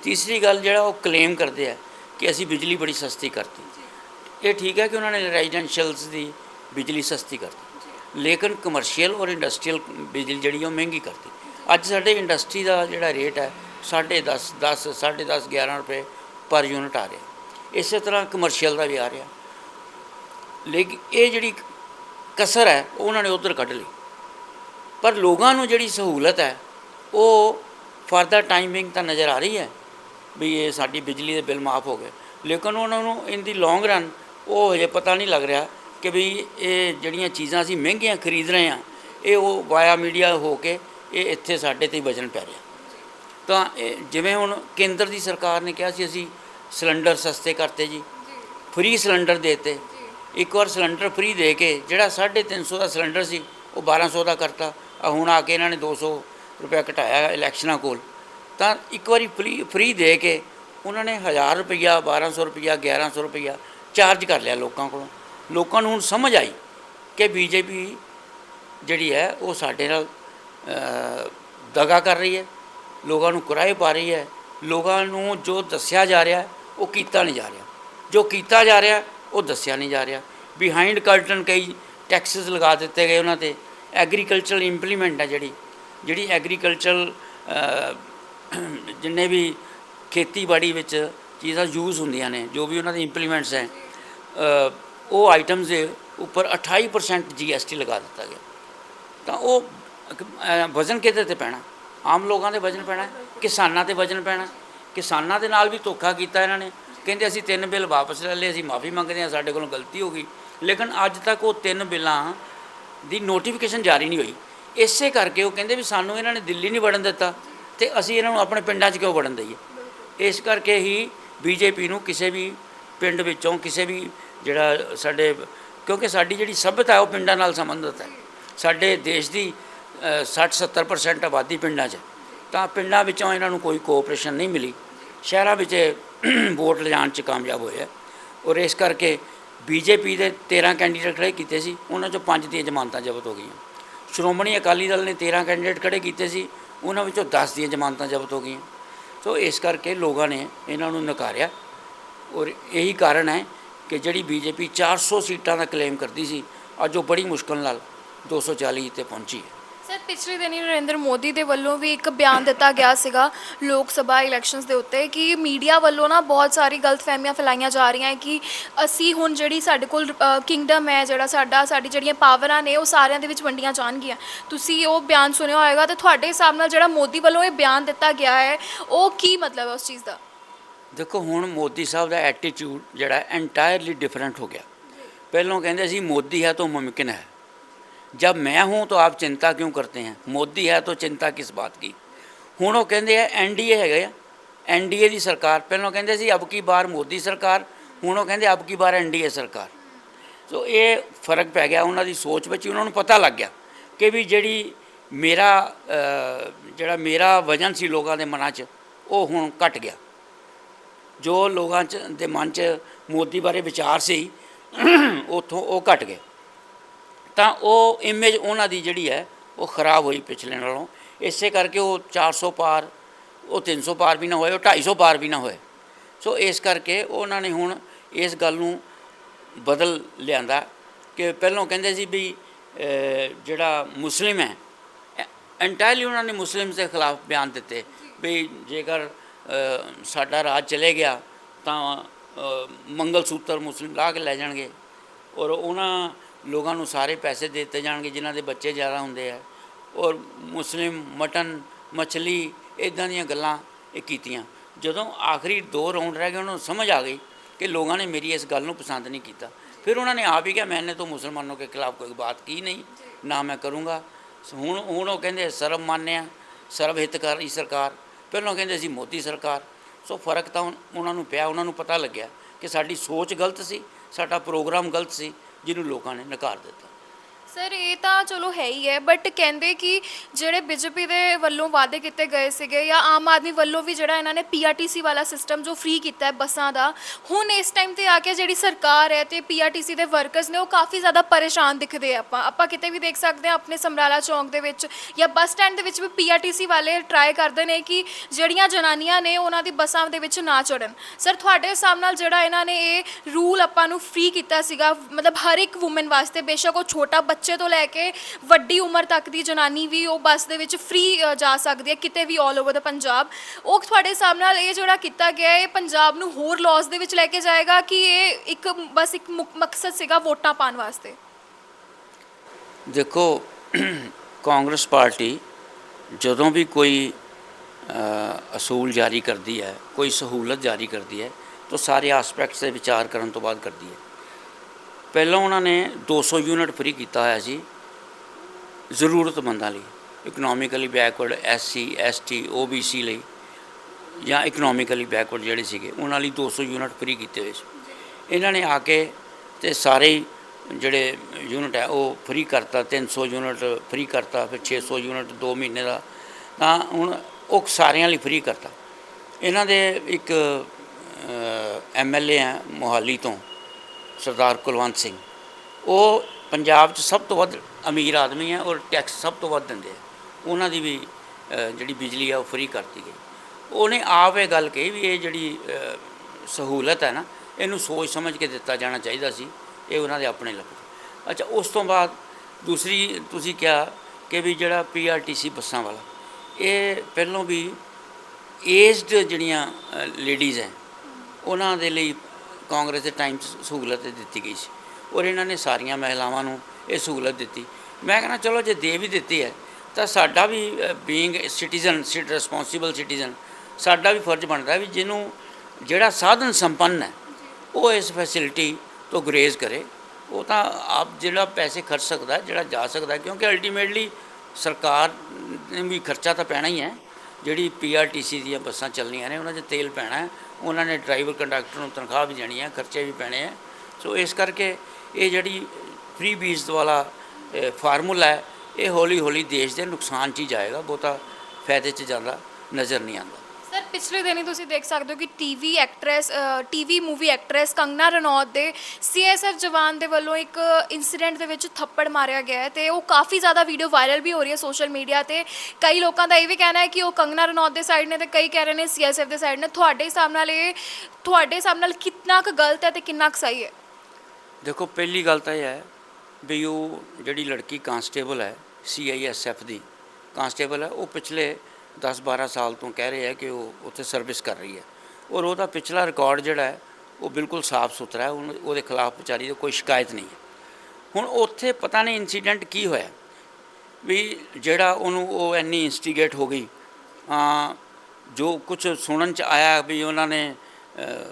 ਤੀਸਰੀ ਗੱਲ ਜਿਹੜਾ ਉਹ ਕਲੇਮ ਕਰਦੇ ਆ ਕਿ ਅਸੀਂ ਬਿਜਲੀ ਬੜੀ ਸਸਤੀ ਕਰਤੀ। ਇਹ ਠੀਕ ਹੈ ਕਿ ਉਹਨਾਂ ਨੇ ਰੈਜ਼ੀਡੈਂਸ਼ੀਅਲਸ ਦੀ ਬਿਜਲੀ ਸਸਤੀ ਕਰਤੀ। ਲੇਕਿਨ ਕਮਰਸ਼ੀਅਲ ਔਰ ਇੰਡਸਟਰੀਅਲ ਬਿਜਲੀ ਜਿਹੜੀ ਉਹ ਮਹਿੰਗੀ ਕਰਤੀ। ਅੱਜ ਸਾਡੇ ਇੰਡਸਟਰੀ ਦਾ ਜਿਹੜਾ ਰੇਟ ਹੈ 10.5 10 10 10.5 11 ਰੁਪਏ ਪਰ ਯੂਨਿਟ ਆ ਰਿਹਾ। ਇਸੇ ਤਰ੍ਹਾਂ ਕਮਰਸ਼ੀਅਲ ਦਾ ਵੀ ਆ ਰਿਹਾ। ਲੇਕਿਨ ਇਹ ਜਿਹੜੀ ਕਸਰ ਹੈ ਉਹ ਉਹਨਾਂ ਨੇ ਉਧਰ ਕੱਢ ਲਈ। ਪਰ ਲੋਕਾਂ ਨੂੰ ਜਿਹੜੀ ਸਹੂਲਤ ਹੈ, ਉਹ ਫਰਦਰ ਟਾਈਮਿੰਗ ਤਾਂ ਨਜ਼ਰ ਆ ਰਹੀ ਹੈ ਵੀ ਇਹ ਸਾਡੀ ਬਿਜਲੀ ਦੇ ਬਿੱਲ ਮਾਫ ਹੋ ਗਏ। ਲੇਕਿਨ ਉਹਨਾਂ ਨੂੰ ਇਨ ਦੀ ਲੌਂਗ ਰਨ ਉਹ ਹਜੇ ਪਤਾ ਨਹੀਂ ਲੱਗ ਰਿਹਾ ਕਿ ਵੀ ਇਹ ਜਿਹੜੀਆਂ ਚੀਜ਼ਾਂ ਅਸੀਂ ਮਹਿੰਗੀਆਂ ਖਰੀਦ ਰਹੇ ਹਾਂ, ਇਹ ਉਹ ਵਾਇਆ ਮੀਡੀਆ ਹੋ ਕੇ ਇਹ ਇੱਥੇ ਸਾਡੇ ਤੇ ਹੀ ਵਜਨ ਪੈ ਰਿਹਾ। ਤਾਂ, ਇਹ ਜਿਵੇਂ ਹੁਣ ਕੇਂਦਰ ਦੀ ਸਰਕਾਰ ਨੇ ਕਿਹਾ ਸੀ, ਅਸੀਂ ਸਿਲੰਡਰ ਸਸਤੇ ਕਰਤੇ ਜੀ। ਫ੍ਰੀ ਸਿਲੰਡਰ ਦੇਤੇ। ਇੱਕ ਵਾਰ ਸਿਲੰਡਰ ਫ੍ਰੀ ਦੇ ਕੇ, ਜਿਹੜਾ 350 ਦਾ ਸਿਲੰਡਰ ਸੀ, ਉਹ 1200 ਦਾ ਕਰਤਾ। ਹੁਣ ਆ ਕੇ ਇਹਨਾਂ ਨੇ 200 ਰੁਪਏ ਘਟਾਇਆ ਇਲੈਕਸ਼ਨਾਂ ਕੋਲ। ਤਾਂ ਇੱਕ ਵਾਰੀ ਫ੍ਰੀ ਫ੍ਰੀ ਦੇ ਕੇ ਉਹਨਾਂ ਨੇ 1000 ਰੁਪਈਆ 1200 ਰੁਪਈਆ 1100 ਰੁਪਈਆ ਚਾਰਜ ਕਰ ਲਿਆ ਲੋਕਾਂ ਕੋਲੋਂ। ਲੋਕਾਂ ਨੂੰ ਹੁਣ ਸਮਝ ਆਈ ਕਿ ਬੀਜੇਪੀ ਜਿਹੜੀ ਹੈ, ਉਹ ਸਾਡੇ ਨਾਲ ਦਗਾ ਕਰ ਰਹੀ ਹੈ। ਲੋਕਾਂ ਨੂੰ ਕੁਰਾਏ ਪਾ ਰਹੀ ਹੈ, ਲੋਕਾਂ ਨੂੰ ਜੋ ਦੱਸਿਆ ਜਾ ਰਿਹਾ, ਉਹ ਕੀਤਾ ਨਹੀਂ ਜਾ ਰਿਹਾ। ਜੋ ਕੀਤਾ ਜਾ ਰਿਹਾ, ਉਹ ਦੱਸਿਆ ਨਹੀਂ ਜਾ ਰਿਹਾ। ਬਿਹਾਈਂਡ ਕਰਟਨ ਕਈ ਟੈਕਸਸ ਲਗਾ ਦਿੱਤੇ ਗਏ ਉਹਨਾਂ ਤੇ। ਐਗਰੀਕਲਚਰਲ ਇੰਪਲੀਮੈਂਟ ਹੈ ਜਿਹੜੀ। ਜਿਹੜੀ ਐਗਰੀਕਲਚਰਲ ਜਿੰਨੇ ਵੀ ਖੇਤੀਬਾੜੀ ਵਿੱਚ ਚੀਜ਼ਾਂ ਯੂਜ਼ ਹੁੰਦੀਆਂ ਨੇ, ਜੋ ਵੀ ਉਹਨਾਂ ਦੇ ਇੰਪਲੀਮੈਂਟਸ ਹੈ ਉਹ ਆਈਟਮਸ ਦੇ ਉੱਪਰ 28% ਜੀਐਸਟੀ ਲਗਾ ਦਿੱਤਾ ਗਿਆ। ਤਾਂ ਉਹ ਵਜ਼ਨ ਕਿਹਦੇ ਤੇ ਪੈਣਾ? ਆਮ ਲੋਕਾਂ ਦੇ ਵਜ਼ਨ ਪੈਣਾ, ਕਿਸਾਨਾਂ ਤੇ ਵਜ਼ਨ ਪੈਣਾ। ਕਿਸਾਨਾਂ ਦੇ ਨਾਲ ਵੀ ਧੋਖਾ ਕੀਤਾ ਇਹਨਾਂ ਨੇ। ਕਹਿੰਦੇ ਅਸੀਂ ਤਿੰਨ ਬਿੱਲ ਵਾਪਸ ਲੈ ਲਏ, ਅਸੀਂ ਮਾਫੀ ਮੰਗਦੇ ਹਾਂ, ਸਾਡੇ ਕੋਲੋਂ ਗਲਤੀ ਹੋ ਗਈ। ਲੇਕਿਨ ਅੱਜ ਤੱਕ ਉਹ ਤਿੰਨ ਬਿੱਲਾਂ ਦੀ ਨੋਟੀਫਿਕੇਸ਼ਨ ਜਾਰੀ ਨਹੀਂ ਹੋਈ। ਇਸੇ ਕਰਕੇ ਉਹ ਕਹਿੰਦੇ ਵੀ ਸਾਨੂੰ ਇਹਨਾਂ ਨੇ ਦਿੱਲੀ ਨਹੀਂ ਵੜਨ ਦਿੱਤਾ ਤੇ ਅਸੀਂ ਇਹਨਾਂ ਨੂੰ ਆਪਣੇ ਪਿੰਡਾਂ 'ਚ ਕਿਉਂ ਵੜਨ ਦਈਏ? ਇਸ ਕਰਕੇ ਹੀ ਬੀਜੇਪੀ ਨੂੰ ਕਿਸੇ ਵੀ ਪਿੰਡ ਵਿੱਚੋਂ, ਕਿਸੇ ਵੀ ਜਿਹੜਾ ਸਾਡੇ, ਕਿਉਂਕਿ ਸਾਡੀ ਜਿਹੜੀ ਸਭਿਅਤਾ ਉਹ ਪਿੰਡਾਂ ਨਾਲ ਸੰਬੰਧਿਤ ਹੈ। ਸਾਡੇ ਦੇਸ਼ ਦੀ 60-70% ਆਬਾਦੀ ਪਿੰਡਾਂ 'ਚ। ਤਾਂ ਪਿੰਡਾਂ ਵਿੱਚੋਂ ਇਹਨਾਂ ਨੂੰ ਕੋਈ ਕੋਆਪਰੇਸ਼ਨ ਨਹੀਂ ਮਿਲੀ। ਸ਼ਹਿਰਾਂ ਵਿੱਚ ਵੋਟ ਲਿਜਾਣ 'ਚ ਕਾਮਯਾਬ ਹੋਇਆ ਔਰ ਇਸ ਕਰਕੇ ਬੀਜੇਪੀ ਦੇ 13 ਕੈਂਡੀਡੇਟ ਖੜੇ ਕੀਤੇ ਸੀ। ਉਹਨਾਂ 'ਚੋਂ 5 ਦੀਆਂ ਜ਼ਮਾਨਤਾਂ ਜ਼ਬਤ ਹੋ ਗਈਆਂ। ਸ਼੍ਰੋਮਣੀ ਅਕਾਲੀ ਦਲ ਨੇ 13 ਕੈਂਡੀਡੇਟ ਖੜੇ ਕੀਤੇ ਸੀ। ਉਹਨਾਂ ਵਿੱਚੋਂ 10 ਦੀਆਂ ਜ਼ਮਾਨਤਾਂ ਜ਼ਬਤ ਹੋ ਗਈਆਂ। ਸੋ ਇਸ ਕਰਕੇ ਲੋਕਾਂ ਨੇ ਇਹਨਾਂ ਨੂੰ ਨਕਾਰਿਆ। ਔਰ ਇਹੀ ਕਾਰਨ ਹੈ ਕਿ ਜਿਹੜੀ ਬੀਜੇਪੀ 400 ਸੀਟਾਂ ਦਾ ਕਲੇਮ ਕਰਦੀ ਸੀ, ਅੱਜ ਉਹ ਬੜੀ ਮੁਸ਼ਕਲ ਨਾਲ 240 ਤੇ ਪਹੁੰਚੀ ਹੈ। ਸਰ, ਪਿਛਲੇ ਦਿਨੀ ਨਰਿੰਦਰ ਮੋਦੀ ਦੇ ਵੱਲੋਂ ਵੀ ਇੱਕ ਬਿਆਨ ਦਿੱਤਾ ਗਿਆ ਸੀਗਾ ਲੋਕ ਸਭਾ ਇਲੈਕਸ਼ਨਸ ਦੇ ਉੱਤੇ ਕਿ ਮੀਡੀਆ ਵੱਲੋਂ ਨਾ ਬਹੁਤ ਸਾਰੀ ਗਲਤਫਹਿਮੀਆਂ ਫੈਲਾਈਆਂ ਜਾ ਰਹੀਆਂ ਹੈ ਕਿ ਅਸੀਂ ਹੁਣ ਜਿਹੜੀ ਸਾਡੇ ਕੋਲ ਕਿੰਗਡਮ ਹੈ ਜਿਹੜਾ ਸਾਡਾ, ਸਾਡੀ ਜਿਹੜੀਆਂ ਪਾਵਰਾਂ ਨੇ ਉਹ ਸਾਰਿਆਂ ਦੇ ਵਿੱਚ ਵੰਡੀਆਂ ਜਾਣਗੀਆਂ। ਤੁਸੀਂ ਉਹ ਬਿਆਨ ਸੁਣਿਆ ਹੋਏਗਾ ਤੇ ਤੁਹਾਡੇ ਹਿਸਾਬ ਨਾਲ ਜਿਹੜਾ ਮੋਦੀ ਵੱਲੋਂ ਇਹ ਬਿਆਨ ਦਿੱਤਾ ਗਿਆ ਹੈ, ਉਹ ਕੀ ਮਤਲਬ ਹੈ ਉਸ ਚੀਜ਼ ਦਾ? ਦੇਖੋ, ਹੁਣ ਮੋਦੀ ਸਾਹਿਬ ਦਾ ਐਟੀਟਿਊਡ ਜਿਹੜਾ ਐਂਟਾਇਰਲੀ ਡਿਫਰੈਂਟ ਹੋ ਗਿਆ। ਪਹਿਲਾਂ ਕਹਿੰਦੇ ਸੀ ਮੋਦੀ ਹੈ ਤਾਂ ਮੁਮਕਿਨ ਹੈ। ਜਦ ਮੈਂ ਹੂੰ ਤਾਂ ਆਪ ਚਿੰਤਾ ਕਿਉਂ ਕਰਤੇ ਹੈ ਮੋਦੀ ਹੈ ਤਾਂ ਚਿੰਤਾ ਕਿਸ ਬਾਤ ਕੀ ਹੁਣ ਉਹ ਕਹਿੰਦੇ ਆ ਐਨਡੀਏ ਹੈਗੇ ਆ ਐਨਡੀਏ ਦੀ ਸਰਕਾਰ ਪਹਿਲਾਂ ਕਹਿੰਦੇ ਸੀ ਅਬ ਕੀ ਬਾਰ ਮੋਦੀ ਸਰਕਾਰ ਹੁਣ ਉਹ ਕਹਿੰਦੇ ਅਬ ਕੀ ਬਾਰ ਐਨਡੀਏ ਸਰਕਾਰ ਸੋ ਇਹ ਫ਼ਰਕ ਪੈ ਗਿਆ ਉਹਨਾਂ ਦੀ ਸੋਚ ਵਿੱਚ ਉਹਨਾਂ ਨੂੰ ਪਤਾ ਲੱਗ ਗਿਆ ਕਿ ਵੀ ਜਿਹੜੀ ਮੇਰਾ ਜਿਹੜਾ ਮੇਰਾ ਵਜਨ ਸੀ ਲੋਕਾਂ ਦੇ ਮਨਾਂ 'ਚ ਉਹ ਹੁਣ ਘਟ ਗਿਆ ਜੋ ਲੋਕਾਂ 'ਚ ਦੇ ਮਨ 'ਚ ਮੋਦੀ ਬਾਰੇ ਵਿਚਾਰ ਸੀ ਉੱਥੋਂ ਉਹ ਘਟ ਗਏ ਤਾਂ ਉਹ ਇਮੇਜ ਉਹਨਾਂ ਦੀ ਜਿਹੜੀ ਹੈ ਉਹ ਖਰਾਬ ਹੋਈ ਪਿਛਲੇ ਨਾਲੋਂ। ਇਸੇ ਕਰਕੇ ਉਹ 400 ਪਾਰ ਉਹ 300 ਪਾਰ ਵੀ ਨਾ ਹੋਏ ਉਹ 250 ਪਾਰ ਵੀ ਨਾ ਹੋਏ। ਸੋ ਇਸ ਕਰਕੇ ਉਹਨਾਂ ਨੇ ਹੁਣ ਇਸ ਗੱਲ ਨੂੰ ਬਦਲ ਲਿਆਂਦਾ ਕਿ ਪਹਿਲਾਂ ਕਹਿੰਦੇ ਸੀ ਵੀ ਜਿਹੜਾ ਮੁਸਲਿਮ ਹੈ ਐਂਟਾਇਰਲੀ ਉਹਨਾਂ ਨੇ ਮੁਸਲਿਮਸ ਦੇ ਖਿਲਾਫ ਬਿਆਨ ਦਿੱਤੇ ਵੀ ਜੇਕਰ ਸਾਡਾ ਰਾਜ ਚਲੇ ਗਿਆ ਤਾਂ ਅਹ, ਮੰਗਲ ਸੂਤਰ ਮੁਸਲਿਮ ਲਾ ਕੇ ਲੈ ਜਾਣਗੇ। ਔਰ ਉਹਨਾਂ ਲੋਕਾਂ ਨੂੰ ਸਾਰੇ ਪੈਸੇ ਦੇ ਦਿੱਤੇ ਜਾਣਗੇ, ਜਿਨ੍ਹਾਂ ਦੇ ਬੱਚੇ ਜ਼ਿਆਦਾ ਹੁੰਦੇ ਆ। ਔਰ ਮੁਸਲਿਮ, ਮਟਨ, ਮਛਲੀ ਇਦਾਂ ਦੀਆਂ ਗੱਲਾਂ ਇਹ ਕੀਤੀਆਂ। ਜਦੋਂ ਆਖਰੀ ਦੋ ਰਾਉਂਡ ਰਹਿ ਗਏ, ਉਹਨਾਂ ਨੂੰ ਸਮਝ ਆ ਗਈ ਕਿ ਲੋਕਾਂ ਨੇ ਮੇਰੀ ਇਸ ਗੱਲ ਨੂੰ ਪਸੰਦ ਨਹੀਂ ਕੀਤਾ। ਫਿਰ ਉਹਨਾਂ ਨੇ ਆ ਵੀ ਕਿਹਾ ਮੈਨੇ ਤਾਂ ਮੁਸਲਮਾਨੋਂ ਕੇ ਖਿਲਾਫ ਕੋਈ ਬਾਤ ਕੀ ਨਹੀਂ, ਨਾ ਮੈਂ ਕਰੂੰਗਾ। ਹੁਣ ਹੁਣ ਉਹ ਕਹਿੰਦੇ, ਸਰਬ ਮਾਨਿਆ, ਸਰਬ ਹਿਤਕਾਰੀ ਸਰਕਾਰ। ਪਹਿਲਾਂ ਕਹਿੰਦੇ ਸੀ, ਮੋਦੀ ਸਰਕਾਰ। ਸੋ ਫ਼ਰਕ ਤਾਂ ਉਹਨਾਂ ਨੂੰ ਪਿਆ ਉਹਨਾਂ ਨੂੰ ਪਤਾ ਲੱਗਿਆ ਕਿ ਸਾਡੀ ਸੋਚ ਗਲਤ ਸੀ, ਸਾਡਾ ਪ੍ਰੋਗਰਾਮ ਗਲਤ ਸੀ। ਜਿਹਨੂੰ ਲੋਕਾਂ ਨੇ ਨਕਾਰ ਦਿੱਤਾ। ਸਰ, ਇਹ ਤਾਂ ਚਲੋ ਹੈ ਹੀ ਹੈ ਬਟ ਕਹਿੰਦੇ ਕਿ ਜਿਹੜੇ ਬੀਜੇਪੀ ਦੇ ਵੱਲੋਂ ਵਾਅਦੇ ਕੀਤੇ ਗਏ ਸੀਗੇ ਜਾਂ ਆਮ ਆਦਮੀ ਵੱਲੋਂ ਵੀ ਜਿਹੜਾ ਇਹਨਾਂ ਨੇ ਪੀਆਰਟੀਸੀ ਵਾਲਾ ਸਿਸਟਮ ਜੋ ਫ੍ਰੀ ਕੀਤਾ ਹੈ ਬੱਸਾਂ ਦਾ, ਹੁਣ ਇਸ ਟਾਈਮ ਤੇ ਆ ਕੇ ਜਿਹੜੀ ਸਰਕਾਰ ਹੈ ਤੇ ਪੀਆਰਟੀਸੀ ਦੇ ਵਰਕਰਸ ਨੇ ਉਹ ਕਾਫੀ ਜ਼ਿਆਦਾ ਪਰੇਸ਼ਾਨ ਦਿਖਦੇ ਆ ਆਪਾਂ। ਆਪਾਂ ਕਿਤੇ ਵੀ ਦੇਖ ਸਕਦੇ ਹਾਂ ਆਪਣੇ ਸਮਰਾਲਾ ਚੌਂਕ ਦੇ ਵਿੱਚ ਜਾਂ ਬੱਸ ਸਟੈਂਡ ਦੇ ਵਿੱਚ ਵੀ ਪੀਆਰਟੀਸੀ ਵਾਲੇ ਟਰਾਈ ਕਰਦੇ ਨੇ ਕਿ ਜਿਹੜੀਆਂ ਜਨਾਨੀਆਂ ਨੇ ਉਹਨਾਂ ਦੀ ਬੱਸਾਂ ਦੇ ਵਿੱਚ ਨਾ ਚੜਨ ਸਰ, ਤੁਹਾਡੇ ਹਿਸਾਬ ਨਾਲ ਜਿਹੜਾ ਇਹਨਾਂ ਨੇ ਇਹ ਰੂਲ ਆਪਾਂ ਨੂੰ ਫ੍ਰੀ ਕੀਤਾ ਸੀਗਾ, ਮਤਲਬ ਹਰ ਇੱਕ ਔਮਨ ਵਾਸਤੇ ਬੇਸ਼ੱਕ ਉਹ ਛੋਟਾ ਬੱਚੇ ਬੱਚੇ ਤੋਂ ਲੈ ਕੇ ਵੱਡੀ ਉਮਰ ਤੱਕ ਦੀ ਜਨਾਨੀ ਵੀ ਉਹ ਬੱਸ ਦੇ ਵਿੱਚ ਫ੍ਰੀ ਜਾ ਸਕਦੀ ਹੈ ਕਿਤੇ ਵੀ ਆਲ ਓਵਰ ਦਾ ਪੰਜਾਬ। ਉਹ ਤੁਹਾਡੇ ਹਿਸਾਬ ਨਾਲ ਇਹ ਜਿਹੜਾ ਕੀਤਾ ਗਿਆ ਹੈ, ਇਹ ਪੰਜਾਬ ਨੂੰ ਹੋਰ ਲਾਜ਼ ਦੇ ਵਿੱਚ ਲੈ ਕੇ ਜਾਏਗਾ ਕਿ ਇਹ ਇੱਕ ਬਸ ਇੱਕ ਮਕਸਦ ਸੀਗਾ ਵੋਟਾਂ ਪਾਉਣ ਵਾਸਤੇ? ਦੇਖੋ ਕਾਂਗਰਸ ਪਾਰਟੀ ਜਦੋਂ ਵੀ ਕੋਈ ਅਸੂਲ ਜਾਰੀ ਕਰਦੀ ਹੈ ਕੋਈ ਸਹੂਲਤ ਜਾਰੀ ਕਰਦੀ ਹੈ ਤਾਂ ਸਾਰੇ ਐਸਪੈਕਟਸ ਤੇ ਵਿਚਾਰ ਕਰਨ ਤੋਂ ਬਾਅਦ ਕਰਦੀ ਹੈ। ਪਹਿਲਾਂ ਉਹਨਾਂ ਨੇ 200 ਯੂਨਿਟ ਫ੍ਰੀ ਕੀਤਾ ਹੋਇਆ ਸੀ ਜ਼ਰੂਰਤਮੰਦਾਂ ਲਈ economically backward SC ST OBC ਲਈ ਜਾਂ ਇਕਨੋਮਿਕਲੀ ਬੈਕਵਰਡ ਜਿਹੜੇ ਸੀਗੇ, ਉਹਨਾਂ ਲਈ 200 ਯੂਨਿਟ ਫ੍ਰੀ ਕੀਤੇ ਹੋਏ ਸੀ। ਇਹਨਾਂ ਨੇ ਆ ਕੇ ਤੇ ਸਾਰੇ ਹੀ ਜਿਹੜੇ ਯੂਨਿਟ ਹੈ, ਉਹ ਫ੍ਰੀ ਕਰਤਾ 300 ਯੂਨਿਟ ਫ੍ਰੀ ਕਰਤਾ, ਫਿਰ 600 ਯੂਨਿਟ 2 ਮਹੀਨੇ ਦਾ, ਤਾਂ ਹੁਣ ਉਹ ਸਾਰਿਆਂ ਲਈ ਫ੍ਰੀ ਕਰਤਾ। ਇਹਨਾਂ ਦੇ ਇੱਕ ਐਮਐਲਏ ਹੈ ਮੋਹਾਲੀ ਤੋਂ। ਸਰਦਾਰ ਕੁਲਵੰਤ ਸਿੰਘ। ਉਹ ਪੰਜਾਬ 'ਚ ਸਭ ਤੋਂ ਵੱਧ ਅਮੀਰ ਆਦਮੀ ਹੈ ਔਰ ਟੈਕਸ ਸਭ ਤੋਂ ਵੱਧ ਦਿੰਦੇ ਆ। ਉਹਨਾਂ ਦੀ ਵੀ ਜਿਹੜੀ ਬਿਜਲੀ ਆ ਉਹ ਫ੍ਰੀ ਕਰਤੀ ਗਈ। ਉਹਨੇ ਆਪ ਇਹ ਗੱਲ ਕਹੀ ਵੀ ਇਹ ਜਿਹੜੀ ਸਹੂਲਤ ਹੈ ਨਾ, ਇਹਨੂੰ ਸੋਚ ਸਮਝ ਕੇ ਦਿੱਤਾ ਜਾਣਾ ਚਾਹੀਦਾ ਸੀ। ਇਹ ਉਹਨਾਂ ਦੇ ਆਪਣੇ ਲਫ਼ਜ਼ ਅੱਛਾ, ਉਸ ਤੋਂ ਬਾਅਦ ਦੂਸਰੀ ਤੁਸੀਂ ਕਿਹਾ ਕਿ ਵੀ ਜਿਹੜਾ ਪੀਆਰਟੀਸੀ ਬੱਸਾਂ ਵਾਲਾ, ਇਹ ਪਹਿਲੋਂ ਵੀ ਏਜਡ ਜਿਹੜੀਆਂ ਲੇਡੀਜ਼ ਹੈ, ਉਹਨਾਂ ਦੇ ਲਈ ਕਾਂਗਰਸ ਦੇ ਟਾਈਮ 'ਚ ਸਹੂਲਤ ਦਿੱਤੀ ਗਈ ਸੀ ਔਰ ਇਹਨਾਂ ਨੇ ਸਾਰੀਆਂ ਮਹਿਲਾਵਾਂ ਨੂੰ ਇਹ ਸਹੂਲਤ ਦਿੱਤੀ। ਮੈਂ ਕਹਿੰਦਾ ਚਲੋ ਜੇ ਦੇ ਵੀ ਦਿੱਤੀ ਹੈ, ਤਾਂ ਸਾਡਾ ਵੀ being citizen cit responsible citizen ਸਾਡਾ ਵੀ ਫਰਜ਼ ਬਣਦਾ ਵੀ ਜਿਹਨੂੰ ਜਿਹੜਾ ਸਾਧਨ ਸੰਪੰਨ ਹੈ, ਉਹ ਇਸ ਫੈਸਿਲਿਟੀ ਤੋਂ ਗੁਰੇਜ਼ ਕਰੇ। ਉਹ ਤਾਂ ਆਪ ਜਿਹੜਾ ਪੈਸੇ ਖਰਚ ਸਕਦਾ ਜਿਹੜਾ ਜਾ ਸਕਦਾ ਕਿਉਂਕਿ ਅਲਟੀਮੇਟਲੀ ਸਰਕਾਰ ਨੇ ਵੀ ਖਰਚਾ ਤਾਂ ਪੈਣਾ ਹੀ ਹੈ। ਜਿਹੜੀ ਪੀਆਰਟੀਸੀ ਦੀਆਂ ਬੱਸਾਂ ਚੱਲਣੀਆਂ ਨੇ, ਉਹਨਾਂ 'ਚ ਤੇਲ ਪੈਣਾ ਹੈ। ਉਹਨਾਂ ਨੇ ਡਰਾਈਵਰ ਕੰਡਕਟਰ ਨੂੰ ਤਨਖਾਹ ਵੀ ਦੇਣੀ ਹੈ, ਖਰਚੇ ਵੀ ਪੈਣੇ ਹੈ। ਸੋ ਇਸ ਕਰਕੇ ਇਹ ਜਿਹੜੀ ਫ੍ਰੀ ਬੀਜ ਵਾਲਾ ਫਾਰਮੂਲਾ ਹੈ, ਇਹ ਹੌਲੀ ਹੌਲੀ ਦੇਸ਼ ਦੇ ਨੁਕਸਾਨ 'ਚ ਹੀ ਜਾਏਗਾ, ਬਹੁਤਾ ਫਾਇਦੇ 'ਚ ਜਾਂਦਾ ਨਜ਼ਰ ਨਹੀਂ ਆਉਂਦਾ। ਪਿਛਲੇ ਦਿਨੀ ਤੁਸੀਂ ਦੇਖ ਸਕਦੇ ਹੋ ਕਿ TV actress TV movie actress Kangana Ranaut ਦੇ ਸੀਐਸਐਫ ਜਵਾਨ ਦੇ ਵੱਲੋਂ ਇੱਕ ਇਨਸੀਡੈਂਟ ਦੇ ਵਿੱਚ ਥੱਪੜ ਮਾਰਿਆ ਗਿਆ ਹੈ ਤੇ ਉਹ ਕਾਫੀ ਜ਼ਿਆਦਾ ਵੀਡੀਓ ਵਾਇਰਲ ਵੀ ਹੋ ਰਹੀ ਹੈ ਸੋਸ਼ਲ ਮੀਡੀਆ ਤੇ। ਕਈ ਲੋਕਾਂ ਦਾ ਇਹ ਵੀ ਕਹਿਣਾ ਹੈ ਕਿ ਉਹ ਕੰਗਨਾ ਰਣੌਤ ਦੇ ਸਾਈਡ ਨੇ ਤੇ ਕਈ ਕਹਿ ਰਹੇ ਨੇ ਸੀਐਸਐਫ ਦੇ ਸਾਈਡ ਨੇ। ਤੁਹਾਡੇ ਹਿਸਾਬ ਨਾਲ ਇਹ, ਤੁਹਾਡੇ ਹਿਸਾਬ ਨਾਲ ਕਿੰਨਾ ਕੁ ਗਲਤ ਹੈ ਤੇ ਕਿੰਨਾ ਕੁ ਸਹੀ ਹੈ? ਦੇਖੋ, ਪਹਿਲੀ ਗੱਲ ਤਾਂ ਇਹ ਹੈ ਵੀ ਉਹ ਜਿਹੜੀ ਲੜਕੀ ਕਾਂਸਟੇਬਲ ਹੈ ਸੀਆਈਐਸਐਫ ਦੀ, ਕਾਂਸਟੇਬਲ ਹੈ, ਉਹ ਪਿਛਲੇ 10-12 ਸਾਲ ਤੋਂ ਕਹਿ ਰਹੇ ਹੈ ਕਿ ਉਹ ਉੱਥੇ ਸਰਵਿਸ ਕਰ ਰਹੀ ਹੈ। ਔਰ ਉਹਦਾ ਪਿਛਲਾ ਰਿਕਾਰਡ ਜਿਹੜਾ ਹੈ, ਉਹ ਬਿਲਕੁਲ ਸਾਫ਼ ਸੁਥਰਾ ਹੈ। ਉਹਨੂੰ- ਉਹਦੇ ਖਿਲਾਫ ਵਿਚਾਰੀ ਦੀ ਕੋਈ ਸ਼ਿਕਾਇਤ ਨਹੀਂ ਹੈ। ਹੁਣ ਉੱਥੇ ਪਤਾ ਨਹੀਂ ਇਨਸੀਡੈਂਟ ਕੀ ਹੋਇਆ। ਵੀ ਜਿਹੜਾ ਉਹਨੂੰ ਉਹ ਇੰਨੀ ਇਨਸਟੀਗੇਟ ਹੋ ਗਈ ਜੋ ਕੁਝ ਸੁਣਨ ਚ ਆਇਆ ਵੀ ਉਹਨਾਂ ਨੇ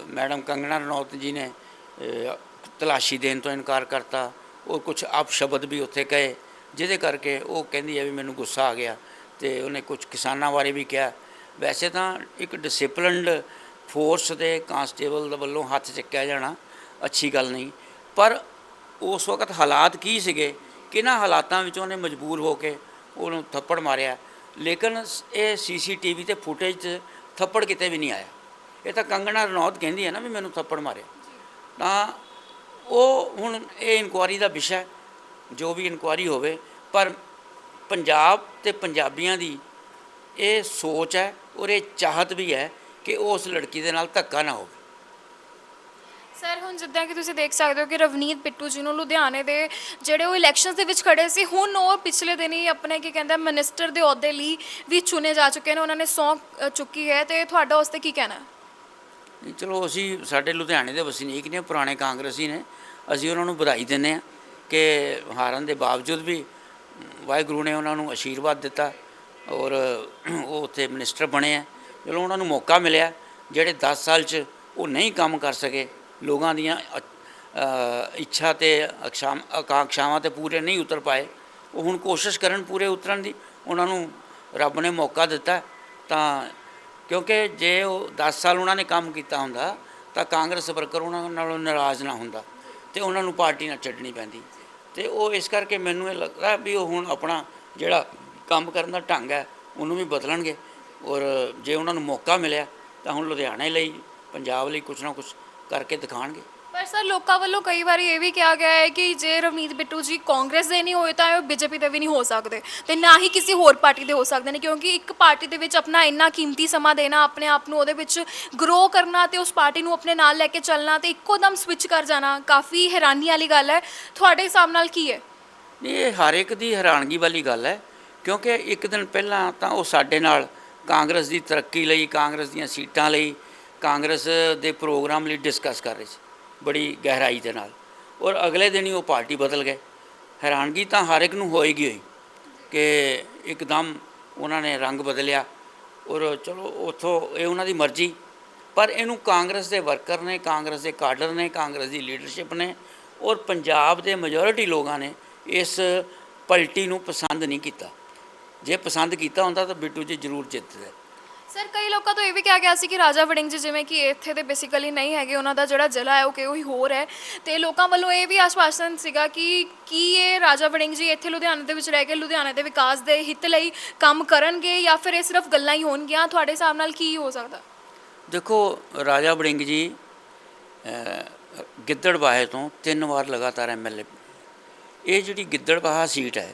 ਮੈਡਮ ਕੰਗਣਾ ਰਣੌਤ ਜੀ ਨੇ ਤਲਾਸ਼ੀ ਦੇਣ ਤੋਂ ਇਨਕਾਰ ਕਰਤਾ। ਉਹ ਕੁਝ ਅਪਸ਼ਬਦ ਵੀ ਉੱਥੇ ਕਹੇ, ਜਿਹਦੇ ਕਰਕੇ ਉਹ ਕਹਿੰਦੀ ਹੈ ਵੀ ਮੈਨੂੰ ਗੁੱਸਾ ਆ ਗਿਆ। ਤੇ ਉਹਨੇ ਕੁਝ ਕਿਸਾਨਾਂ ਬਾਰੇ ਵੀ ਕਿਹਾ। ਵੈਸੇ ਤਾਂ ਇੱਕ ਡਿਸਪਲਿਨਡ ਫੋਰਸ ਦੇ ਕਾਂਸਟੇਬਲ ਦੇ ਵੱਲੋਂ ਹੱਥ ਚੱਕਿਆ ਜਾਣਾ ਅੱਛੀ ਗੱਲ ਨਹੀਂ। ਪਰ ਉਸ ਵਕਤ ਹਾਲਾਤ ਕੀ ਸੀਗੇ? ਕਿਹਨਾਂ ਹਾਲਾਤਾਂ ਵਿੱਚ ਉਹਨੇ ਮਜਬੂਰ ਹੋ ਕੇ ਉਹਨੂੰ ਥੱਪੜ ਮਾਰਿਆ? ਲੇਕਿਨ ਸ- ਇਹ ਸੀਸੀਟੀਵੀ ਤੇ ਫੁਟੇਜ 'ਚ ਥੱਪੜ ਕਿਤੇ ਵੀ ਨਹੀਂ ਆਇਆ। ਇਹ ਤਾਂ ਕੰਗਣਾ ਰਣੌਤ ਕਹਿੰਦੀ ਹੈ ਨਾ ਵੀ ਮੈਨੂੰ ਥੱਪੜ ਮਾਰਿਆ। ਤਾਂ ਉਹ ਹੁਣ ਇਹ ਇਨਕੁਆਰੀ ਦਾ ਵਿਸ਼ਾ ਹੈ। ਜੋ ਵੀ ਇਨਕੁਆਰੀ ਹੋਵੇ, ਪਰ ਪੰਜਾਬ ਤੇ ਪੰਜਾਬੀਆਂ ਦੀ ਇਹ ਸੋਚ ਹੈ ਔਰ ਇਹ ਚਾਹਤ ਵੀ ਹੈ ਕਿ ਉਸ ਲੜਕੀ ਦੇ ਨਾਲ ਧੱਕਾ ਨਾ ਹੋਵੇ। ਸਰ ਹੁਣ ਜਿੱਦਾਂ ਕਿ ਤੁਸੀਂ ਦੇਖ ਸਕਦੇ ਹੋ ਕਿ ਰਵਨੀਤ ਬਿੱਟੂ ਜੀ ਨੂੰ ਲੁਧਿਆਣੇ ਦੇ ਜਿਹੜੇ ਉਹ ਇਲੈਕਸ਼ਨਸ ਦੇ ਵਿੱਚ ਖੜੇ ਸੀ ਹੁਣ ਉਹ ਪਿਛਲੇ ਦਿਨੀ ਆਪਣੇ ਕੀ ਕਹਿੰਦੇ ਮਿਨਿਸਟਰ ਦੇ ਅਹੁਦੇ ਲਈ ਵੀ ਚੁਣੇ ਜਾ ਚੁੱਕੇ ਨੇ ਉਹਨਾਂ ਨੇ ਸੌਂ ਅ, ਚੁੱਕੀ ਹੈ ਤੇ ਤੁਹਾਡਾ ਉਸ ਤੇ ਕੀ ਕਹਿਣਾ? ਹੈ ਨਹੀਂ, ਚਲੋ ਅਸੀਂ ਸਾਡੇ ਲੁਧਿਆਣੇ ਦੇ ਵਸਨੀਕ ਨੇ ਪੁਰਾਣੇ ਕਾਂਗਰਸੀ ਨੇ ਅਸੀਂ ਉਹਨਾਂ ਨੂੰ ਵਧਾਈ ਦਿੰਦੇ ਹਾਂ ਕਿ ਹਾਰਨ ਦੇ ਬਾਵਜੂਦ ਵੀ ਵਾਹਿਗੁਰੂ ਨੇ ਉਹਨਾਂ ਨੂੰ ਆਸ਼ੀਰਵਾਦ ਦਿੱਤਾ ਔਰ ਉਹ ਉੱਥੇ ਮਿਨਿਸਟਰ ਬਣੇ ਆ। ਚਲੋ ਉਹਨਾਂ ਨੂੰ ਮੌਕਾ ਮਿਲਿਆ, ਜਿਹੜੇ 10 ਸਾਲ 'ਚ ਉਹ ਨਹੀਂ ਕੰਮ ਕਰ ਸਕੇ, ਲੋਕਾਂ ਦੀਆਂ ਇੱਛਾ ਤੇ ਅਕਸ਼ਾਮ, ਆਕਾਂਖਸ਼ਾਵਾਂ ਤੇ ਪੂਰੇ ਨਹੀਂ ਉਤਰ ਪਾਏ, ਉਹ ਹੁਣ ਕੋਸ਼ਿਸ਼ ਕਰਨ ਪੂਰੇ ਉਤਰਨ ਦੀ, ਉਹਨਾਂ ਨੂੰ ਰੱਬ ਨੇ ਮੌਕਾ ਦਿੱਤਾ। ਤਾਂ ਕਿਉਂਕਿ ਜੇ ਉਹ 10 ਸਾਲ ਉਹਨਾਂ ਨੇ ਕੰਮ ਕੀਤਾ ਹੁੰਦਾ, ਤਾਂ ਕਾਂਗਰਸ ਵਰਕਰ ਉਹਨਾਂ ਨਾਲੋਂ ਨਾਰਾਜ਼ ਨਾ ਹੁੰਦਾ ਤੇ ਉਹਨਾਂ ਨੂੰ ਪਾਰਟੀ ਨਾਲ ਛੱਡਣੀ ਪੈਂਦੀ। ਤੇ ਉਹ ਇਸ ਕਰਕੇ ਮੈਨੂੰ ਇਹ ਲੱਗਦਾ ਵੀ ਉਹ ਹੁਣ ਆਪਣਾ ਜਿਹੜਾ ਕੰਮ ਕਰਨ ਦਾ ਢੰਗ ਹੈ, ਉਹਨੂੰ ਵੀ ਬਦਲਣਗੇ। ਔਰ ਜੇ ਉਹਨਾਂ ਨੂੰ ਮੌਕਾ ਮਿਲਿਆ, ਤਾਂ ਹੁਣ ਲੁਧਿਆਣੇ ਲਈ, ਪੰਜਾਬ ਲਈ ਕੁਝ ਨਾ ਕੁਝ ਕਰਕੇ ਦਿਖਾਣਗੇ। ਪਰ ਸਰ, ਲੋਕਾਂ ਵੱਲੋਂ ਕਈ ਵਾਰੀ ਇਹ ਵੀ ਕਿਹਾ ਗਿਆ ਹੈ ਕਿ ਜੇ ਰਵਨੀਤ ਬਿੱਟੂ ਜੀ ਕਾਂਗਰਸ ਦੇ ਨਹੀਂ ਹੋਏ ਤਾਂ ਉਹ ਬੀਜੇਪੀ ਦੇ ਵੀ ਨਹੀਂ ਹੋ ਸਕਦੇ ਤੇ ਨਾ ਹੀ ਕਿਸੇ ਹੋਰ ਪਾਰਟੀ ਦੇ ਹੋ ਸਕਦੇ ਨੇ, ਕਿਉਂਕਿ ਇੱਕ ਪਾਰਟੀ ਦੇ ਵਿੱਚ ਆਪਣਾ ਇੰਨਾ ਕੀਮਤੀ ਸਮਾਂ ਦੇਣਾ, ਆਪਣੇ ਆਪ ਨੂੰ ਉਹਦੇ ਵਿੱਚ ਗਰੋ ਕਰਨਾ ਤੇ ਉਸ ਪਾਰਟੀ ਨੂੰ ਆਪਣੇ ਨਾਲ ਲੈ ਕੇ ਚੱਲਣਾ ਤੇ ਇੱਕੋ ਦਮ ਸਵਿਚ ਕਰ ਜਾਣਾ ਕਾਫੀ ਹੈਰਾਨੀ ਵਾਲੀ ਗੱਲ ਹੈ। ਤੁਹਾਡੇ ਹਿਸਾਬ ਨਾਲ ਕੀ ਹੈ? ਨਹੀਂ, ਇਹ ਹਰ ਇੱਕ ਦੀ ਹੈਰਾਨਗੀ ਵਾਲੀ ਗੱਲ ਹੈ, ਕਿਉਂਕਿ ਇੱਕ ਦਿਨ ਪਹਿਲਾਂ ਤਾਂ ਉਹ ਸਾਡੇ ਨਾਲ ਕਾਂਗਰਸ ਦੀ ਤਰੱਕੀ ਲਈ, ਕਾਂਗਰਸ ਦੀਆਂ ਸੀਟਾਂ ਲਈ, ਕਾਂਗਰਸ ਦੇ ਪ੍ਰੋਗਰਾਮ ਲਈ ਡਿਸਕਸ ਕਰ ਰਹੇ ਸੀ। ਬੜੀ ਗਹਿਰਾਈ ਦੇ ਨਾਲ। ਔਰ ਅਗਲੇ ਦਿਨ ਹੀ ਉਹ ਪਾਰਟੀ ਬਦਲ ਗਏ। ਹੈਰਾਨਗੀ ਤਾਂ ਹਰ ਇੱਕ ਨੂੰ ਹੋਏਗੀ ਹੋਈ ਕਿ ਇੱਕਦਮ ਉਹਨਾਂ ਨੇ ਰੰਗ ਬਦਲਿਆ। ਔਰ ਚਲੋ ਉਥੋਂ ਇਹ ਉਹਨਾਂ ਦੀ ਮਰਜ਼ੀ। ਪਰ ਇਹਨੂੰ ਕਾਂਗਰਸ ਦੇ ਵਰਕਰ ਨੇ, ਕਾਂਗਰਸ ਦੇ ਕਾਡਰ ਨੇ, ਕਾਂਗਰਸ ਦੀ ਲੀਡਰਸ਼ਿਪ ਨੇ ਔਰ ਪੰਜਾਬ ਦੇ ਮੈਜੋਰਿਟੀ ਲੋਕਾਂ ਨੇ ਇਸ ਪਲਟੀ ਨੂੰ ਪਸੰਦ ਨਹੀਂ ਕੀਤਾ। ਜੇ ਪਸੰਦ ਕੀਤਾ ਹੁੰਦਾ ਤਾਂ ਬਿੱਟੂ ਜੀ ਜ਼ਰੂਰ ਜਿੱਤਦੇ। ਸਰ ਕਈ ਲੋਕਾਂ ਤੋਂ ਇਹ ਵੀ ਕਿਹਾ ਗਿਆ ਸੀ ਕਿ ਰਾਜਾ ਵੜਿੰਗ ਜੀ ਜਿਵੇਂ ਕਿ ਇੱਥੇ ਦੇ ਬੇਸਿਕਲੀ ਨਹੀਂ ਹੈਗੇ ਉਹਨਾਂ ਦਾ ਜਿਹੜਾ ਜ਼ਿਲ੍ਹਾ ਹੈ ਉਹ ਕੋਈ ਹੋਰ ਹੈ। ਤੇ ਲੋਕਾਂ ਵੱਲੋਂ ਇਹ ਵੀ ਆਸ਼ਵਾਸਨ ਸੀਗਾ ਕਿ ਕੀ ਇਹ ਰਾਜਾ ਵੜਿੰਗ ਜੀ ਇੱਥੇ ਲੁਧਿਆਣੇ ਦੇ ਵਿੱਚ ਰਹਿ ਕੇ ਲੁਧਿਆਣੇ ਦੇ ਵਿਕਾਸ ਦੇ ਹਿੱਤ ਲਈ ਕੰਮ ਕਰਨਗੇ ਜਾਂ ਫਿਰ ਇਹ ਸਿਰਫ ਗੱਲਾਂ ਹੀ ਹੋਣਗੀਆਂ? ਤੁਹਾਡੇ ਹਿਸਾਬ ਨਾਲ ਕੀ ਹੋ ਸਕਦਾ? ਦੇਖੋ ਰਾਜਾ ਵੜਿੰਗ ਜੀ ਅਹ, ਗਿੱਦੜਬਾਹੇ ਤੋਂ ਤਿੰਨ ਵਾਰ ਲਗਾਤਾਰ ਐਮਐਲਏ ਇਹ ਜਿਹੜੀ ਗਿੱਦੜਬਾਹਾ ਸੀਟ ਹੈ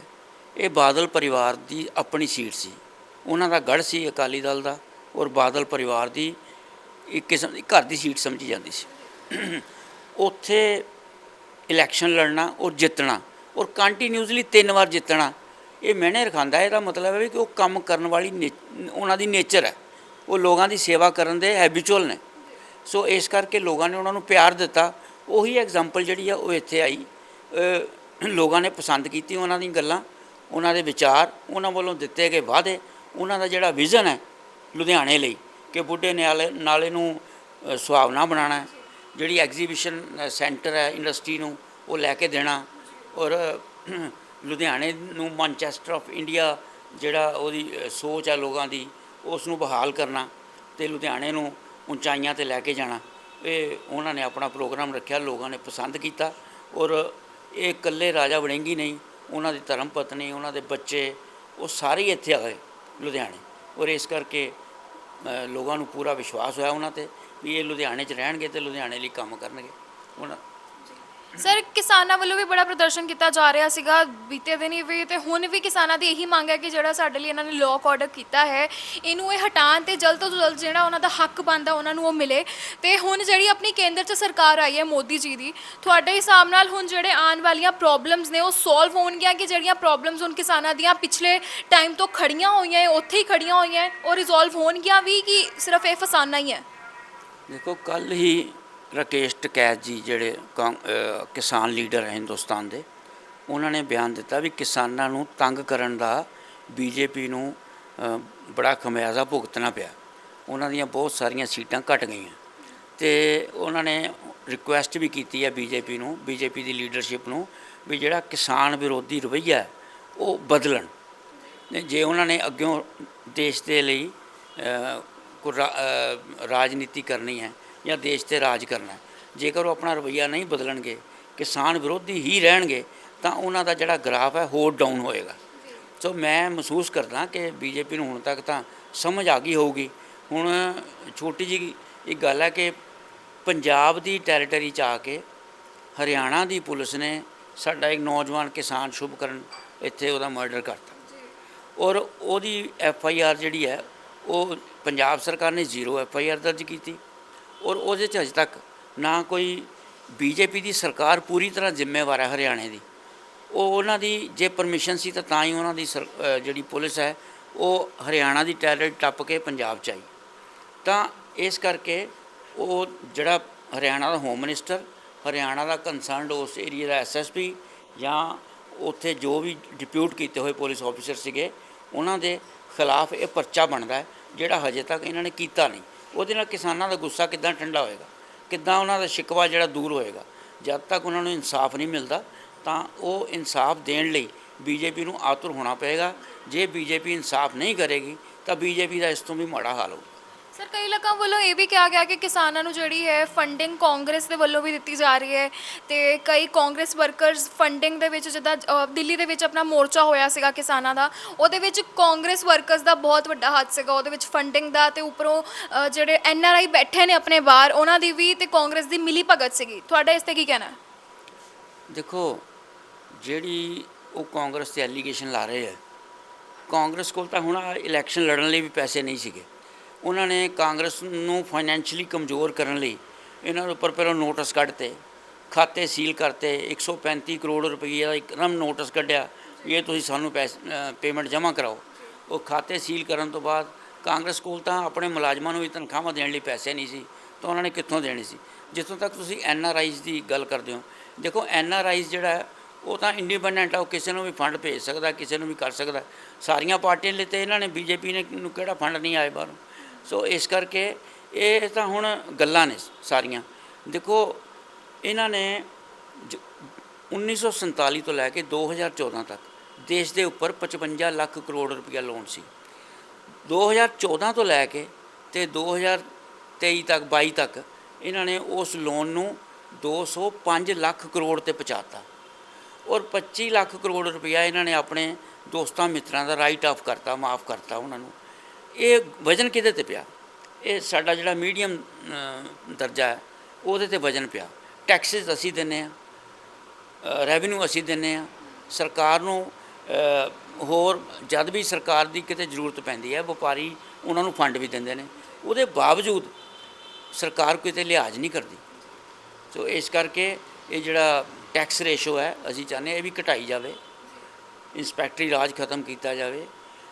ਇਹ ਬਾਦਲ ਪਰਿਵਾਰ ਦੀ ਆਪਣੀ ਸੀਟ ਸੀ। ਉਹਨਾਂ ਦਾ ਗੜ ਸੀ ਅਕਾਲੀ ਦਲ ਦਾ। ਔਰ ਬਾਦਲ ਪਰਿਵਾਰ ਦੀ ਇੱਕ ਕਿਸਮ ਦੀ, ਘਰ ਦੀ ਸੀਟ ਸਮਝੀ ਜਾਂਦੀ ਸੀ। ਉੱਥੇ ਇਲੈਕਸ਼ਨ ਲੜਨਾ ਔਰ ਜਿੱਤਣਾ ਔਰ ਕੰਟੀਨਿਊਸਲੀ ਤਿੰਨ ਵਾਰ ਜਿੱਤਣਾ, ਇਹ ਮੈਨੇ ਰਖਾਂਦਾ ਇਹਦਾ ਮਤਲਬ ਹੈ ਵੀ ਕਿ ਉਹ ਕੰਮ ਕਰਨ ਵਾਲੀ ਨੇ- ਉਹਨਾਂ ਦੀ ਨੇਚਰ ਹੈ। ਉਹ ਲੋਕਾਂ ਦੀ ਸੇਵਾ ਕਰਨ ਦੇ ਹੈਬਿਚੁਅਲ ਨੇ। ਸੋ ਇਸ ਕਰਕੇ ਲੋਕਾਂ ਨੇ ਉਹਨਾਂ ਨੂੰ ਪਿਆਰ ਦਿੱਤਾ। ਉਹੀ ਐਗਜ਼ਾਮਪਲ ਜਿਹੜੀ ਆ, ਉਹ ਇੱਥੇ ਆਈ। ਲੋਕਾਂ ਨੇ ਪਸੰਦ ਕੀਤੀ ਉਹਨਾਂ ਦੀਆਂ ਗੱਲਾਂ, ਉਹਨਾਂ ਦੇ ਵਿਚਾਰ, ਉਹਨਾਂ ਵੱਲੋਂ ਦਿੱਤੇ ਗਏ ਵਾਅਦੇ, ਉਹਨਾਂ ਦਾ ਜਿਹੜਾ ਵਿਜ਼ਨ ਹੈ ਲੁਧਿਆਣੇ ਲਈ ਕਿ ਬੁੱਢੇ ਨਾਲੇ ਨਾਲੇ ਨੂੰ ਸੁਹਾਵਣਾ ਬਣਾਉਣਾ ਜਿਹੜੀ ਐਗਜ਼ੀਬਿਸ਼ਨ ਸੈਂਟਰ ਹੈ, ਇੰਡਸਟਰੀ ਨੂੰ ਉਹ ਲੈ ਕੇ ਦੇਣਾ। ਔਰ ਲੁਧਿਆਣੇ ਨੂੰ ਮਾਨਚੈਸਟਰ ਆਫ ਇੰਡੀਆ ਜਿਹੜਾ ਉਹਦੀ ਸੋਚ ਹੈ ਲੋਕਾਂ ਦੀ ਉਸ ਨੂੰ ਬਹਾਲ ਕਰਨਾ ਤੇ ਲੁਧਿਆਣੇ ਨੂੰ ਉਚਾਈਆਂ ਤੇ ਲੈ ਕੇ ਜਾਣਾ। ਇਹ ਉਹਨਾਂ ਨੇ ਆਪਣਾ ਪ੍ਰੋਗਰਾਮ ਰੱਖਿਆ, ਲੋਕਾਂ ਨੇ ਪਸੰਦ ਕੀਤਾ। ਔਰ ਇਹ ਇਕੱਲੇ ਰਾਜਾ ਵੜਿੰਗੀ ਨਹੀਂ, ਉਹਨਾਂ ਦੀ ਧਰਮ ਪਤਨੀ, ਉਹਨਾਂ ਦੇ ਬੱਚੇ, ਉਹ ਸਾਰੇ ਹੀ ਇੱਥੇ ਆ ਗਏ ਲੁਧਿਆਣੇ। ਔਰ ਇਸ ਕਰਕੇ ਲੋਕਾਂ ਨੂੰ ਪੂਰਾ ਵਿਸ਼ਵਾਸ ਹੋਇਆ ਉਹਨਾਂ ਤੇ ਵੀ ਇਹ ਲੁਧਿਆਣੇ 'ਚ ਰਹਿਣਗੇ ਤੇ ਲੁਧਿਆਣੇ ਲਈ ਕੰਮ ਕਰਨਗੇ। ਉਹਨਾਂ ਸਰ ਕਿਸਾਨਾਂ ਵੱਲੋਂ ਵੀ ਬੜਾ ਪ੍ਰਦਰਸ਼ਨ ਕੀਤਾ ਜਾ ਰਿਹਾ ਸੀਗਾ ਬੀਤੇ ਦਿਨੀ ਵੀ ਤੇ ਹੁਣ ਵੀ ਕਿਸਾਨਾਂ ਦੀ ਇਹੀ ਮੰਗ ਹੈ ਕਿ ਜਿਹੜਾ ਸਾਡੇ ਲਈ ਇਹਨਾਂ ਨੇ ਲੋਕ ਆਰਡਰ ਕੀਤਾ ਹੈ, ਇਹਨੂੰ ਇਹ ਹਟਾਉਣ ਤੇ ਜਲਦ ਤੋਂ ਜਲਦ ਜਿਹੜਾ ਉਹਨਾਂ ਦਾ ਹੱਕ ਬਣਦਾ ਉਹਨਾਂ ਨੂੰ ਉਹ ਮਿਲੇ। ਤੇ ਹੁਣ ਜਿਹੜੀ ਆਪਣੀ ਕੇਂਦਰ 'ਚ ਸਰਕਾਰ ਆਈ ਹੈ ਮੋਦੀ ਜੀ ਦੀ, ਤੁਹਾਡੇ ਹਿਸਾਬ ਨਾਲ ਹੁਣ ਜਿਹੜੇ ਆਉਣ ਵਾਲੀਆਂ ਪ੍ਰੋਬਲਮਸ ਨੇ ਉਹ ਸੋਲਵ ਹੋਣਗੀਆਂ ਕਿ ਜਿਹੜੀਆਂ ਪ੍ਰੋਬਲਮਸ ਹੁਣ ਕਿਸਾਨਾਂ ਦੀਆਂ ਪਿਛਲੇ ਟਾਈਮ ਤੋਂ ਖੜੀਆਂ ਹੋਈਆਂ ਹੈ, ਉੱਥੇ ਹੀ ਖੜੀਆਂ ਹੋਈਆਂ ਹੈ, ਉਹ ਰਿਜ਼ੋਲਵ ਹੋਣਗੀਆਂ ਵੀ ਕਿ ਸਿਰਫ ਇਹ ਫਸਾਨਾ ਹੀ ਹੈ? ਦੇਖੋ ਕੱਲ ਹੀ ਰਾਕੇਸ਼ ਟਕੈਤ ਜੀ ਜਿਹੜੇ ਕਾਂ- ਕਿਸਾਨ ਲੀਡਰ ਹੈ ਹਿੰਦੁਸਤਾਨ ਦੇ, ਉਹਨਾਂ ਨੇ ਬਿਆਨ ਦਿੱਤਾ ਵੀ ਕਿਸਾਨਾਂ ਨੂੰ ਤੰਗ ਕਰਨ ਦਾ ਬੀਜੇਪੀ ਨੂੰ ਬੜਾ ਖਮਿਆਜ਼ਾ ਭੁਗਤਣਾ ਪਿਆ। ਉਹਨਾਂ ਦੀਆਂ ਬਹੁਤ ਸਾਰੀਆਂ ਸੀਟਾਂ ਘਟ ਗਈਆਂ। ਤੇ ਉਹਨਾਂ ਨੇ ਰਿਕੁਐਸਟ ਵੀ ਕੀਤੀ ਹੈ ਬੀਜੇਪੀ ਨੂੰ, ਬੀਜੇਪੀ ਦੀ ਲੀਡਰਸ਼ਿਪ ਨੂੰ, ਵੀ ਜਿਹੜਾ ਕਿਸਾਨ ਵਿਰੋਧੀ ਰਵੱਈਆ ਉਹ ਬਦਲਣ। ਜੇ ਉਹਨਾਂ ਨੇ ਅੱਗਿਓਂ ਦੇਸ਼ ਦੇ ਲਈ ਰਾਜਨੀਤੀ ਕਰਨੀ ਹੈ ਜਾਂ ਦੇਸ਼ ਤੇ ਰਾਜ ਕਰਨਾ ਜੇਕਰ ਉਹ ਆਪਣਾ ਰਵੱਈਆ ਨਹੀਂ ਬਦਲਣਗੇ, ਕਿਸਾਨ ਵਿਰੋਧੀ ਹੀ ਰਹਿਣਗੇ, ਤਾਂ ਉਹਨਾਂ ਦਾ ਜਿਹੜਾ ਗ੍ਰਾਫ ਹੈ ਹੋਰ ਡਾਊਨ ਹੋਏਗਾ। ਸੋ ਮੈਂ ਮਹਿਸੂਸ ਕਰਦਾ ਕਿ ਬੀਜੇਪੀ ਨੂੰ ਹੁਣ ਤੱਕ ਤਾਂ ਸਮਝ ਆ ਗਈ ਹੋਊਗੀ। ਹੁਣ ਛੋਟੀ ਜੀ ਇੱਕ ਗੱਲ ਹੈ ਕਿ ਪੰਜਾਬ ਦੀ ਟੈਰੀਟਰੀ 'ਚ ਆ ਕੇ ਹਰਿਆਣਾ ਦੀ ਪੁਲਿਸ ਨੇ ਸਾਡਾ ਇੱਕ ਨੌਜਵਾਨ ਕਿਸਾਨ ਸ਼ੁਭਕਰਨ ਇੱਥੇ ਉਹਦਾ ਮਰਡਰ ਕਰਤਾ। ਔਰ ਉਹਦੀ ਐਫ ਆਈ ਆਰ ਜਿਹੜੀ ਹੈ, ਉਹ ਪੰਜਾਬ ਸਰਕਾਰ ਨੇ ਜ਼ੀਰੋ ਐਫ ਆਈ ਆਰ ਦਰਜ ਕੀਤੀ। ਔਰ ਉਹਦੇ 'ਚ ਅਜੇ ਤੱਕ ਨਾ ਕੋਈ ਬੀਜੇਪੀ ਦੀ ਸਰਕਾਰ ਪੂਰੀ ਤਰ੍ਹਾਂ ਜ਼ਿੰਮੇਵਾਰ ਹੈ ਹਰਿਆਣੇ ਦੀ। ਉਹ ਉਹਨਾਂ ਦੀ ਜੇ ਪਰਮਿਸ਼ਨ ਸੀ ਤਾਂ ਤਾਂ ਹੀ ਉਹਨਾਂ ਦੀ ਸਰ- ਜਿਹੜੀ ਪੁਲਿਸ ਹੈ, ਉਹ ਹਰਿਆਣਾ ਦੀ ਟੈਰਰ ਟੱਪ ਕੇ ਪੰਜਾਬ 'ਚ ਆਈ। ਤਾਂ ਇਸ ਕਰਕੇ ਉਹ ਜਿਹੜਾ ਹਰਿਆਣਾ ਦਾ ਹੋਮ ਮਿਨਿਸਟਰ ਹਰਿਆਣਾ ਦਾ ਕੰਸਰਨਡ ਉਸ ਏਰੀਆ ਦਾ ਐਸਐਸਪੀ ਜਾਂ ਉੱਥੇ ਜੋ ਵੀ ਡਿਪਿਊਟ ਕੀਤੇ ਹੋਏ ਪੁਲਿਸ ਆਫੀਸਰ ਸੀਗੇ, ਉਹਨਾਂ ਦੇ ਖਿਲਾਫ ਇਹ ਪਰਚਾ ਬਣਦਾ ਜਿਹੜਾ ਹਜੇ ਤੱਕ ਇਹਨਾਂ ਨੇ ਕੀਤਾ ਨਹੀਂ। ਉਹਦੇ ਨਾਲ ਕਿਸਾਨਾਂ ਦਾ ਗੁੱਸਾ ਕਿੱਦਾਂ ਠੰਡਾ ਹੋਏਗਾ? ਕਿੱਦਾਂ ਉਹਨਾਂ ਦਾ ਸ਼ਿਕਵਾ ਜਿਹੜਾ ਦੂਰ ਹੋਏਗਾ? ਜਦ ਤੱਕ ਉਹਨਾਂ ਨੂੰ ਇਨਸਾਫ ਨਹੀਂ ਮਿਲਦਾ, ਤਾਂ ਉਹ ਇਨਸਾਫ ਦੇਣ ਲਈ ਬੀਜੇਪੀ ਨੂੰ ਆਤੁਰ ਹੋਣਾ ਪਏਗਾ। ਜੇ ਬੀਜੇਪੀ ਇਨਸਾਫ ਨਹੀਂ ਕਰੇਗੀ, ਤਾਂ ਬੀਜੇਪੀ ਦਾ ਇਸ ਤੋਂ ਵੀ ਮਾੜਾ ਹਾਲ ਹੋਊ। ਸਰ ਕਈ ਲੋਕਾਂ ਵੱਲੋਂ ਇਹ ਵੀ ਕਿਹਾ ਗਿਆ ਕਿ ਕਿਸਾਨਾਂ ਨੂੰ ਜਿਹੜੀ ਹੈ ਫੰਡਿੰਗ ਕਾਂਗਰਸ ਦੇ ਵੱਲੋਂ ਵੀ ਦਿੱਤੀ ਜਾ ਰਹੀ ਹੈ ਤੇ ਕਈ ਕਾਂਗਰਸ ਵਰਕਰਸ ਫੰਡਿੰਗ ਦੇ ਵਿੱਚ ਜਿੱਦਾਂ ਅ, ਦਿੱਲੀ ਦੇ ਵਿੱਚ ਆਪਣਾ ਮੋਰਚਾ ਹੋਇਆ ਸੀਗਾ ਕਿਸਾਨਾਂ ਦਾ ਉਹਦੇ ਵਿੱਚ ਕਾਂਗਰਸ ਵਰਕਰਸ ਦਾ ਬਹੁਤ ਵੱਡਾ ਹੱਥ ਸੀਗਾ ਉਹਦੇ ਵਿੱਚ ਫੰਡਿੰਗ ਦਾ ਤੇ ਉੱਪਰੋਂ ਅ, ਜਿਹੜੇ ਐਨ ਆਰ ਆਈ ਬੈਠੇ ਨੇ ਆਪਣੇ ਬਾਹਰ ਉਹਨਾਂ ਦੀ ਵੀ ਤੇ ਕਾਂਗਰਸ ਦੀ ਮਿਲੀ ਭਗਤ ਸੀਗੀ। ਤੁਹਾਡਾ ਇਸ ਤੇ ਕੀ ਕਹਿਣਾ? ਹੈ ਦੇਖੋ ਜਿਹੜੀ ਉਹ ਕਾਂਗਰਸ ਤੇ ਐਲੀਗੇਸ਼ਨ ਲਾ ਰਹੇ ਹੈ ਕਾਂਗਰਸ ਕੋਲ ਤਾਂ ਹੁਣ ਇਲੈਕਸ਼ਨ ਲੜਨ ਲਈ ਵੀ ਪੈਸੇ ਨਹੀਂ ਸੀਗੇ। ਉਹਨਾਂ ਨੇ ਕਾਂਗਰਸ ਨੂੰ ਫਾਈਨੈਂਸ਼ੀਅਲੀ ਕਮਜ਼ੋਰ ਕਰਨ ਲਈ ਇਹਨਾਂ ਦੇ ਉੱਪਰ ਪਹਿਲਾਂ ਨੋਟਿਸ ਕੱਢਤੇ, ਖਾਤੇ ਸੀਲ ਕਰਤੇ 135 ਕਰੋੜ ਰੁਪਏ ਦਾ ਇੱਕਦਮ ਨੋਟਿਸ ਕੱਢਿਆ ਵੀ ਇਹ ਤੁਸੀਂ ਸਾਨੂੰ ਪੈਸੇ ਪੇਮੈਂਟ ਜਮ੍ਹਾਂ ਕਰਾਓ। ਉਹ ਖਾਤੇ ਸੀਲ ਕਰਨ ਤੋਂ ਬਾਅਦ ਕਾਂਗਰਸ ਕੋਲ ਤਾਂ ਆਪਣੇ ਮੁਲਾਜ਼ਮਾਂ ਨੂੰ ਵੀ ਤਨਖਾਹਾਂ ਦੇਣ ਲਈ ਪੈਸੇ ਨਹੀਂ ਸੀ, ਤਾਂ ਉਹਨਾਂ ਨੇ ਕਿੱਥੋਂ ਦੇਣੀ ਸੀ? ਜਿੱਥੋਂ ਤੱਕ ਤੁਸੀਂ ਐਨ ਆਰ ਆਈਜ਼ ਦੀ ਗੱਲ ਕਰਦੇ ਹੋ, ਦੇਖੋ ਐਨ ਆਰ ਆਈਜ਼ ਜਿਹੜਾ ਉਹ ਤਾਂ ਇੰਡੀਪੈਂਡੈਂਟ ਆ, ਉਹ ਕਿਸੇ ਨੂੰ ਵੀ ਫੰਡ ਭੇਜ ਸਕਦਾ, ਕਿਸੇ ਨੂੰ ਵੀ ਕਰ ਸਕਦਾ। ਸਾਰੀਆਂ ਪਾਰਟੀਆਂ ਲਈ ਤੇ ਇਹਨਾਂ ਨੇ ਬੀਜੇਪੀ ਨੇ ਨੂੰ ਕਿਹੜਾ ਫੰਡ ਨਹੀਂ ਆਏ ਬਾਹਰੋਂ? ਸੋ ਇਸ ਕਰਕੇ ਇਹ ਤਾਂ ਹੁਣ ਗੱਲਾਂ ਨੇ ਸਾਰੀਆਂ। ਦੇਖੋ, ਇਹਨਾਂ ਨੇ ਜ- 1947 ਤੋਂ ਲੈ ਕੇ 2014 ਤੱਕ ਦੇਸ਼ ਦੇ ਉੱਪਰ 55 ਲੱਖ ਕਰੋੜ ਰੁਪਇਆ ਲੋਨ ਸੀ। 2014 ਤੋਂ ਲੈ ਕੇ ਤੇ 2023 ਤੱਕ 22 ਤੱਕ ਇਹਨਾਂ ਨੇ ਉਸ ਲੋਨ ਨੂੰ 205 ਲੱਖ ਕਰੋੜ ਤੇ ਪਹੁੰਚਾਤਾ। ਔਰ 25 ਲੱਖ ਕਰੋੜ ਰੁਪਇਆ ਇਹਨਾਂ ਨੇ ਆਪਣੇ ਦੋਸਤਾਂ ਮਿੱਤਰਾਂ ਦਾ ਰਾਈਟ ਆਫ ਕਰਤਾ, ਮਾਫ ਕਰਤਾ ਉਹਨਾਂ ਨੂੰ। ਇਹ ਵਜਨ ਕਿਹਦੇ ਤੇ ਪਿਆ? ਇਹ ਸਾਡਾ ਜਿਹੜਾ ਮੀਡੀਅਮ ਦਰਜਾ ਹੈ, ਉਹਦੇ ਤੇ ਵਜਨ ਪਿਆ। ਟੈਕਸਸ ਅਸੀਂ ਦਿੰਨੇ ਆ ਰੈਵਨਿਊ ਅਸੀਂ ਦਿੰਨੇ ਆ। ਸਰਕਾਰ ਨੂੰ ਹੋਰ ਜਦ ਵੀ ਸਰਕਾਰ ਦੀ ਕਿਤੇ ਜ਼ਰੂਰਤ ਪੈਂਦੀ ਹੈ, ਵਪਾਰੀ ਉਹਨਾਂ ਨੂੰ ਫੰਡ ਵੀ ਦਿੰਦੇ ਨੇ। ਉਹਦੇ ਬਾਵਜੂਦ ਸਰਕਾਰ ਕਿਤੇ ਲਿਹਾਜ਼ ਨਹੀਂ ਕਰਦੀ। ਸੋ ਇਸ ਕਰਕੇ ਇਹ ਜਿਹੜਾ ਟੈਕਸ ਰੇਸ਼ੋ ਹੈ, ਅਸੀਂ ਚਾਹੁੰਦੇ ਹਾਂ ਇਹ ਵੀ ਘਟਾਈ ਜਾਵੇ। ਇੰਸਪੈਕਟਰੀ ਰਾਜ ਖਤਮ ਕੀਤਾ ਜਾਵੇ।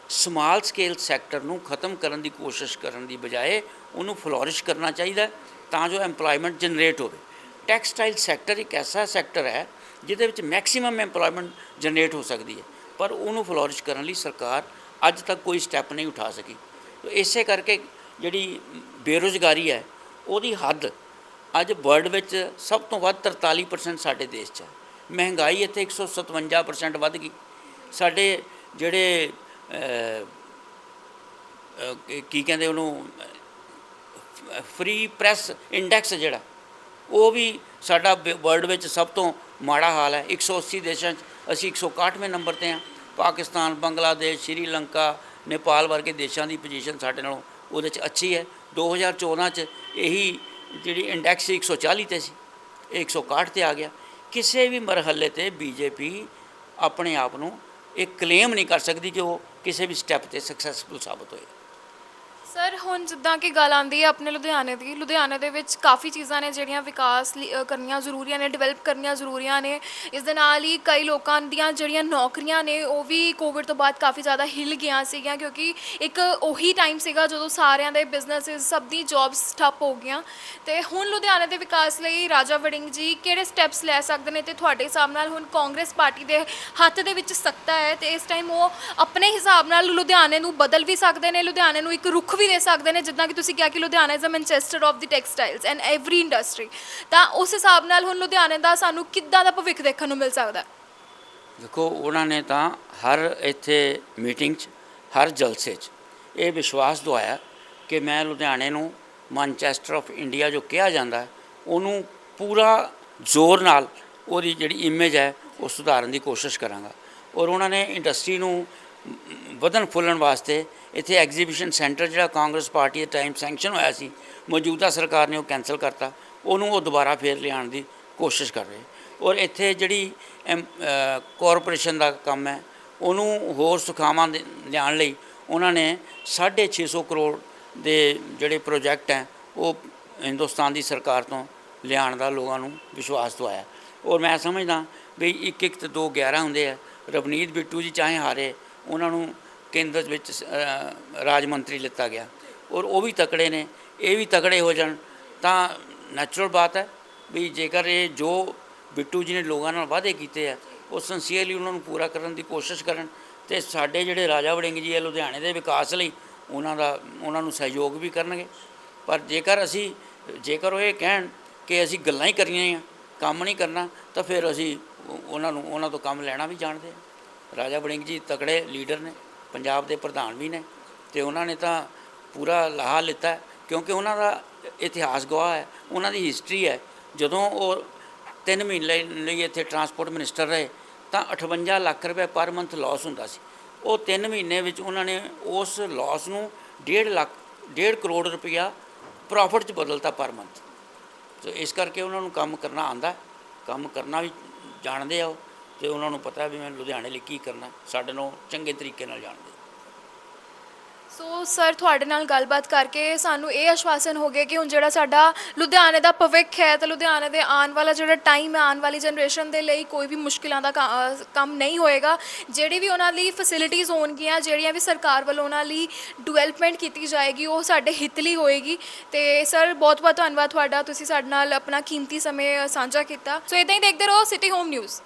ਸਮਾਲ ਸਕੇਲ ਸੈਕਟਰ ਨੂੰ ਖਤਮ ਕਰਨ ਦੀ ਕੋਸ਼ਿਸ਼ ਕਰਨ ਦੀ ਬਜਾਏ ਉਹਨੂੰ ਫਲੋਰਿਸ਼ ਕਰਨਾ ਚਾਹੀਦਾ ਤਾਂ ਜੋ EMPLOYMENT ਜਨਰੇਟ ਹੋਵੇ। ਟੈਕਸਟਾਈਲ ਸੈਕਟਰ ਇੱਕ ਐਸਾ ਸੈਕਟਰ ਹੈ ਜਿਹਦੇ ਵਿੱਚ ਮੈਕਸਿਮਮ EMPLOYMENT ਜਨਰੇਟ ਹੋ ਸਕਦੀ ਹੈ। ਪਰ ਉਹਨੂੰ ਫਲੋਰਿਸ਼ ਕਰਨ ਲਈ ਸਰਕਾਰ ਅੱਜ ਤੱਕ ਕੋਈ ਸਟੈਪ ਨਹੀਂ ਉਠਾ ਸਕੀ। ਤੋ ਇਸੇ ਕਰਕੇ ਜਿਹੜੀ ਬੇਰੁਜ਼ਗਾਰੀ ਹੈ, ਉਹਦੀ ਹੱਦ ਅੱਜ ਵਰਲਡ ਵਿੱਚ ਸਭ ਤੋਂ ਵੱਧ 43% ਸਾਡੇ ਦੇਸ਼ 'ਚ ਹੈ। ਮਹਿੰਗਾਈ ਇੱਥੇ 157% ਵੱਧ ਗਈ। ਸਾਡੇ ਜਿਹੜੇ ਕੀ- ਕਹਿੰਦੇ ਉਹਨੂੰ ਫ੍ਰੀ ਪ੍ਰੈਸ ਇੰਡੈਕਸ ਜਿਹੜਾ, ਉਹ ਵੀ ਸਾਡਾ ਵਰਲਡ ਵਿੱਚ ਸਭ ਤੋਂ ਮਾੜਾ ਹਾਲ ਹੈ। 180 ਦੇਸ਼ਾਂ 'ਚ ਅਸੀਂ 161ਵੇਂ ਨੰਬਰ ਤੇ ਹਾਂ। ਪਾਕਿਸਤਾਨ, ਬੰਗਲਾਦੇਸ਼, ਸ਼੍ਰੀਲੰਕਾ, ਨੇਪਾਲ ਵਰਗੇ ਦੇਸ਼ਾਂ ਦੀ ਪੋਜੀਸ਼ਨ ਸਾਡੇ ਨਾਲੋਂ ਉਹਦੇ 'ਚ ਅੱਛੀ ਹੈ। 2014 'ਚ ਇਹੀ ਜਿਹੜੀ ਇੰਡੈਕਸ ਸੀ 140 ਤੇ ਸੀ, ਇਹ 161 ਤੇ ਆ ਗਿਆ। ਕਿਸੇ ਵੀ ਮਰਹਲੇ ਤੇ ਬੀਜੇਪੀ ਆਪਣੇ ਆਪ ਨੂੰ ਇਹ ਕਲੇਮ ਨਹੀਂ ਕਰ ਸਕਦੀ ਕਿ ਉਹ ਕਿਸੇ ਵੀ ਸਟੈਪ ਤੇ ਸਕਸੈਸਫੁਲ ਸਾਬਤ ਹੋਏ। ਸਰ ਹੁਣ ਜਿੱਦਾਂ ਕਿ ਗੱਲ ਆਂਦੀ ਹੈ ਆਪਣੇ ਲੁਧਿਆਣੇ ਦੀ ਲੁਧਿਆਣੇ ਦੇ ਵਿੱਚ ਕਾਫੀ ਚੀਜ਼ਾਂ ਨੇ ਜਿਹੜੀਆਂ ਵਿਕਾਸ ਲਈ, ਅ, ਕਰਨੀਆਂ ਜ਼ਰੂਰੀਆਂ ਨੇ ਡਿਵੈਲਪ ਕਰਨੀਆਂ ਜ਼ਰੂਰੀਆਂ ਨੇ। ਇਸ ਦੇ ਨਾਲ ਹੀ ਕਈ ਲੋਕਾਂ ਦੀਆਂ ਜਿਹੜੀਆਂ ਨੌਕਰੀਆਂ ਨੇ ਉਹ ਵੀ ਕੋਵਿਡ ਤੋਂ ਬਾਅਦ ਕਾਫੀ ਜ਼ਿਆਦਾ ਹਿੱਲ ਗਈਆਂ ਸੀਗੀਆਂ ਕਿਉਂਕਿ ਇੱਕ ਉਹੀ ਟਾਈਮ ਸੀਗਾ ਜਦੋਂ ਸਾਰਿਆਂ ਦੇ ਬਿਜ਼ਨੈਸਿਸ ਸਭ ਦੀ ਜੌਬਸ ਠੱਪ ਹੋ ਗਈਆਂ। ਤੇ ਹੁਣ ਲੁਧਿਆਣੇ ਦੇ ਵਿਕਾਸ ਲਈ ਰਾਜਾ ਵੜਿੰਗ ਜੀ ਕਿਹੜੇ ਸਟੈਪਸ ਲੈ ਸਕਦੇ ਨੇ? ਤੇ ਤੁਹਾਡੇ ਹਿਸਾਬ ਨਾਲ ਹੁਣ ਕਾਂਗਰਸ ਪਾਰਟੀ ਦੇ ਹੱਥ ਦੇ ਵਿੱਚ ਸੱਤਾ ਹੈ ਤੇ ਇਸ ਟਾਈਮ ਉਹ ਆਪਣੇ ਹਿਸਾਬ ਨਾਲ ਲੁਧਿਆਣੇ ਨੂੰ ਬਦਲ ਵੀ ਸਕਦੇ ਨੇ ਲੁਧਿਆਣੇ ਨੂੰ ਇੱਕ ਰੁਖ ਵੀ ਦੇ ਸਕਦੇ ਨੇ, ਜਿੱਦਾਂ ਕਿ ਤੁਸੀਂ ਕਿਹਾ ਕਿ Ludhiana is a Manchester of the textiles and every industry ਤਾਂ ਉਸ ਹਿਸਾਬ ਨਾਲ ਹੁਣ ਲੁਧਿਆਣੇ ਦਾ ਸਾਨੂੰ ਕਿੱਦਾਂ ਦਾ ਭਵਿੱਖ ਦੇਖਣ ਨੂੰ ਮਿਲ ਸਕਦਾ? ਹੈ ਦੇਖੋ, ਉਹਨਾਂ ਨੇ ਤਾਂ ਹਰ ਇੱਥੇ ਮੀਟਿੰਗ 'ਚ, ਹਰ ਜਲਸੇ 'ਚ ਇਹ ਵਿਸ਼ਵਾਸ ਦਵਾਇਆ ਕਿ ਮੈਂ ਲੁਧਿਆਣੇ ਨੂੰ ਮਾਨਚੈਸਟਰ ਆਫ ਇੰਡੀਆ ਜੋ ਕਿਹਾ ਜਾਂਦਾ ਹੈ ਉਹਨੂੰ ਪੂਰਾ ਜ਼ੋਰ ਨਾਲ ਉਹਦੀ ਜਿਹੜੀ ਇਮੇਜ ਹੈ, ਉਹ ਸੁਧਾਰਨ ਦੀ ਕੋਸ਼ਿਸ਼ ਕਰਾਂਗਾ। ਔਰ ਉਹਨਾਂ ਨੇ ਇੰਡਸਟਰੀ ਨੂੰ ਵਧਣ ਫੁੱਲਣ ਵਾਸਤੇ ਇੱਥੇ ਐਗਜ਼ੀਬਿਸ਼ਨ ਸੈਂਟਰ ਜਿਹੜਾ ਕਾਂਗਰਸ ਪਾਰਟੀ ਦੇ ਟਾਈਮ ਸੈਂਕਸ਼ਨ ਹੋਇਆ ਸੀ, ਮੌਜੂਦਾ ਸਰਕਾਰ ਨੇ ਉਹ ਕੈਨਸਲ ਕਰਤਾ, ਉਹਨੂੰ ਉਹ ਦੁਬਾਰਾ ਫੇਰ ਲਿਆਉਣ ਦੀ ਕੋਸ਼ਿਸ਼ ਕਰ ਰਹੇ। ਔਰ ਇੱਥੇ ਜਿਹੜੀ ਕਾਰਪੋਰੇਸ਼ਨ ਦਾ ਕੰਮ ਹੈ, ਉਹਨੂੰ ਹੋਰ ਸੁਖਾਵਾਂ ਦੇ- ਲਿਆਉਣ ਲਈ ਉਹਨਾਂ ਨੇ 650 ਕਰੋੜ ਦੇ ਜਿਹੜੇ ਪ੍ਰੋਜੈਕਟ ਹੈ, ਉਹ ਹਿੰਦੁਸਤਾਨ ਦੀ ਸਰਕਾਰ ਤੋਂ ਲਿਆਉਣ ਦਾ ਲੋਕਾਂ ਨੂੰ ਵਿਸ਼ਵਾਸ ਦਵਾਇਆ। ਔਰ ਮੈਂ ਸਮਝਦਾ ਵੀ ਇੱਕ ਇੱਕ ਤੇ ਦੋ 11 ਹੁੰਦੇ ਆ। ਰਵਨੀਤ ਬਿੱਟੂ ਜੀ ਚਾਹੇ ਹਾਰੇ, ਉਹਨਾਂ ਨੂੰ ਕੇਂਦਰ ਵਿੱਚ ਰਾਜ ਮੰਤਰੀ ਲਿੱਤਾ ਗਿਆ। ਔਰ ਉਹ ਵੀ ਤਕੜੇ ਨੇ, ਇਹ ਵੀ ਤਕੜੇ ਹੋ ਜਾਣ, ਤਾਂ ਨੈਚੁਰਲ ਬਾਤ ਹੈ ਵੀ ਜੇਕਰ ਇਹ ਜੋ ਬਿੱਟੂ ਜੀ ਨੇ ਲੋਕਾਂ ਨਾਲ ਵਾਅਦੇ ਕੀਤੇ ਆ, ਉਹ ਸੰਸੀਅਰਲੀ ਉਹਨਾਂ ਨੂੰ ਪੂਰਾ ਕਰਨ ਦੀ ਕੋਸ਼ਿਸ਼ ਕਰਨ ਤੇ ਸਾਡੇ ਜਿਹੜੇ ਰਾਜਾ ਵੜਿੰਗ ਜੀ ਹੈ ਲੁਧਿਆਣੇ ਦੇ ਵਿਕਾਸ ਲਈ ਉਹਨਾਂ ਦਾ, ਉਹਨਾਂ ਨੂੰ ਸਹਿਯੋਗ ਵੀ ਕਰਨਗੇ। ਪਰ ਜੇਕਰ ਅਸੀਂ, ਜੇਕਰ ਉਹ ਇਹ ਕਹਿਣ ਕਿ ਅਸੀਂ ਗੱਲਾਂ ਹੀ ਕਰੀਆਂ ਆ, ਕੰਮ ਨਹੀਂ ਕਰਨਾ, ਤਾਂ ਫਿਰ ਅਸੀਂ ਉਹਨਾਂ ਨੂੰ, ਉਹਨਾਂ ਤੋਂ ਕੰਮ ਲੈਣਾ ਵੀ ਜਾਣਦੇ ਹਾਂ ਰਾਜਾ ਵੜਿੰਗ ਜੀ ਤਕੜੇ ਲੀਡਰ ਨੇ। ਪੰਜਾਬ ਦੇ ਪ੍ਰਧਾਨ ਵੀ ਨੇ ਤੇ ਉਹਨਾਂ ਨੇ ਤਾਂ ਪੂਰਾ ਲਾਹਾ ਲਿੱਤਾ ਕਿਉਂਕਿ ਉਹਨਾਂ ਦਾ ਇਤਿਹਾਸ ਗਵਾਹ ਹੈ, ਉਹਨਾਂ ਦੀ ਹਿਸਟਰੀ ਹੈ। ਜਦੋਂ ਉਹ 3 ਮਹੀਨੇ ਲਈ- ਲਈ ਇੱਥੇ ਟਰਾਂਸਪੋਰਟ ਮਿਨਿਸਟਰ ਰਹੇ, ਤਾਂ 58 ਲੱਖ ਰੁਪਏ ਪਰ ਮੰਥ ਲਾਸ ਹੁੰਦਾ ਸੀ। ਉਹ 3 ਮਹੀਨੇ ਵਿੱਚ ਉਹਨਾਂ ਨੇ ਉਸ ਲਾਸ ਨੂੰ 1.5 ਲੱਖ 1.5 ਕਰੋੜ ਰੁਪਇਆ ਪ੍ਰੋਫਿਟ 'ਚ ਬਦਲਤਾ ਪਰ ਮੰਥ ਸੋ ਇਸ ਕਰਕੇ ਉਹਨਾਂ ਨੂੰ ਕੰਮ ਕਰਨਾ ਆਂਦਾ ਕੰਮ ਕਰਨਾ ਵੀ ਜਾਣਦੇ ਆ ਉਹ। ਤੇ ਉਹਨਾਂ ਨੂੰ ਪਤਾ ਵੀ ਮੈਂ ਲੁਧਿਆਣੇ ਲਈ ਕੀ ਕਰਨਾ, ਸਾਡੇ ਨੂੰ ਚੰਗੇ ਤਰੀਕੇ ਨਾਲ ਜਾਣਦੇ। ਸੋ ਸਰ, ਤੁਹਾਡੇ ਨਾਲ ਗੱਲਬਾਤ ਕਰਕੇ ਸਾਨੂੰ ਇਹ ਆਸ਼ਵਾਸਨ ਹੋ ਗਿਆ ਕਿ ਹੁਣ ਜਿਹੜਾ ਸਾਡਾ ਲੁਧਿਆਣੇ ਦਾ ਭਵਿੱਖ ਹੈ, ਤੇ ਲੁਧਿਆਣੇ ਦੇ ਆਉਣ ਵਾਲਾ ਜਿਹੜਾ ਟਾਈਮ ਹੈ, ਆਉਣ ਵਾਲੀ ਜਨਰੇਸ਼ਨ ਦੇ ਲਈ ਕੋਈ ਵੀ ਮੁਸ਼ਕਿਲਾਂ ਦਾ ਕੰਮ ਨਹੀਂ ਹੋਏਗਾ। ਜਿਹੜੀ ਵੀ ਉਹਨਾਂ ਲਈ ਫੈਸਿਲਿਟੀਆਂ ਹੋਣਗੀਆਂ, ਜਿਹੜੀਆਂ ਵੀ ਸਰਕਾਰ ਵੱਲੋਂ ਉਹਨਾਂ ਲਈ ਡਿਵੈਲਪਮੈਂਟ ਕੀਤੀ ਜਾਏਗੀ, ਉਹ ਸਾਡੇ ਹਿੱਤ ਲਈ ਹੋਏਗੀ। ਤੇ ਸਰ ਬਹੁਤ ਬਹੁਤ ਧੰਨਵਾਦ ਤੁਹਾਡਾ। ਤੁਸੀਂ ਸਾਡੇ ਨਾਲ ਆਪਣਾ ਕੀਮਤੀ ਸਮੇਂ ਸਾਂਝਾ ਕੀਤਾ। ਸੋ ਇਦਾਂ ਹੀ ਦੇਖਦੇ ਰਹੋ ਸਿਟੀ ਹੋਮ ਨਿਊਜ਼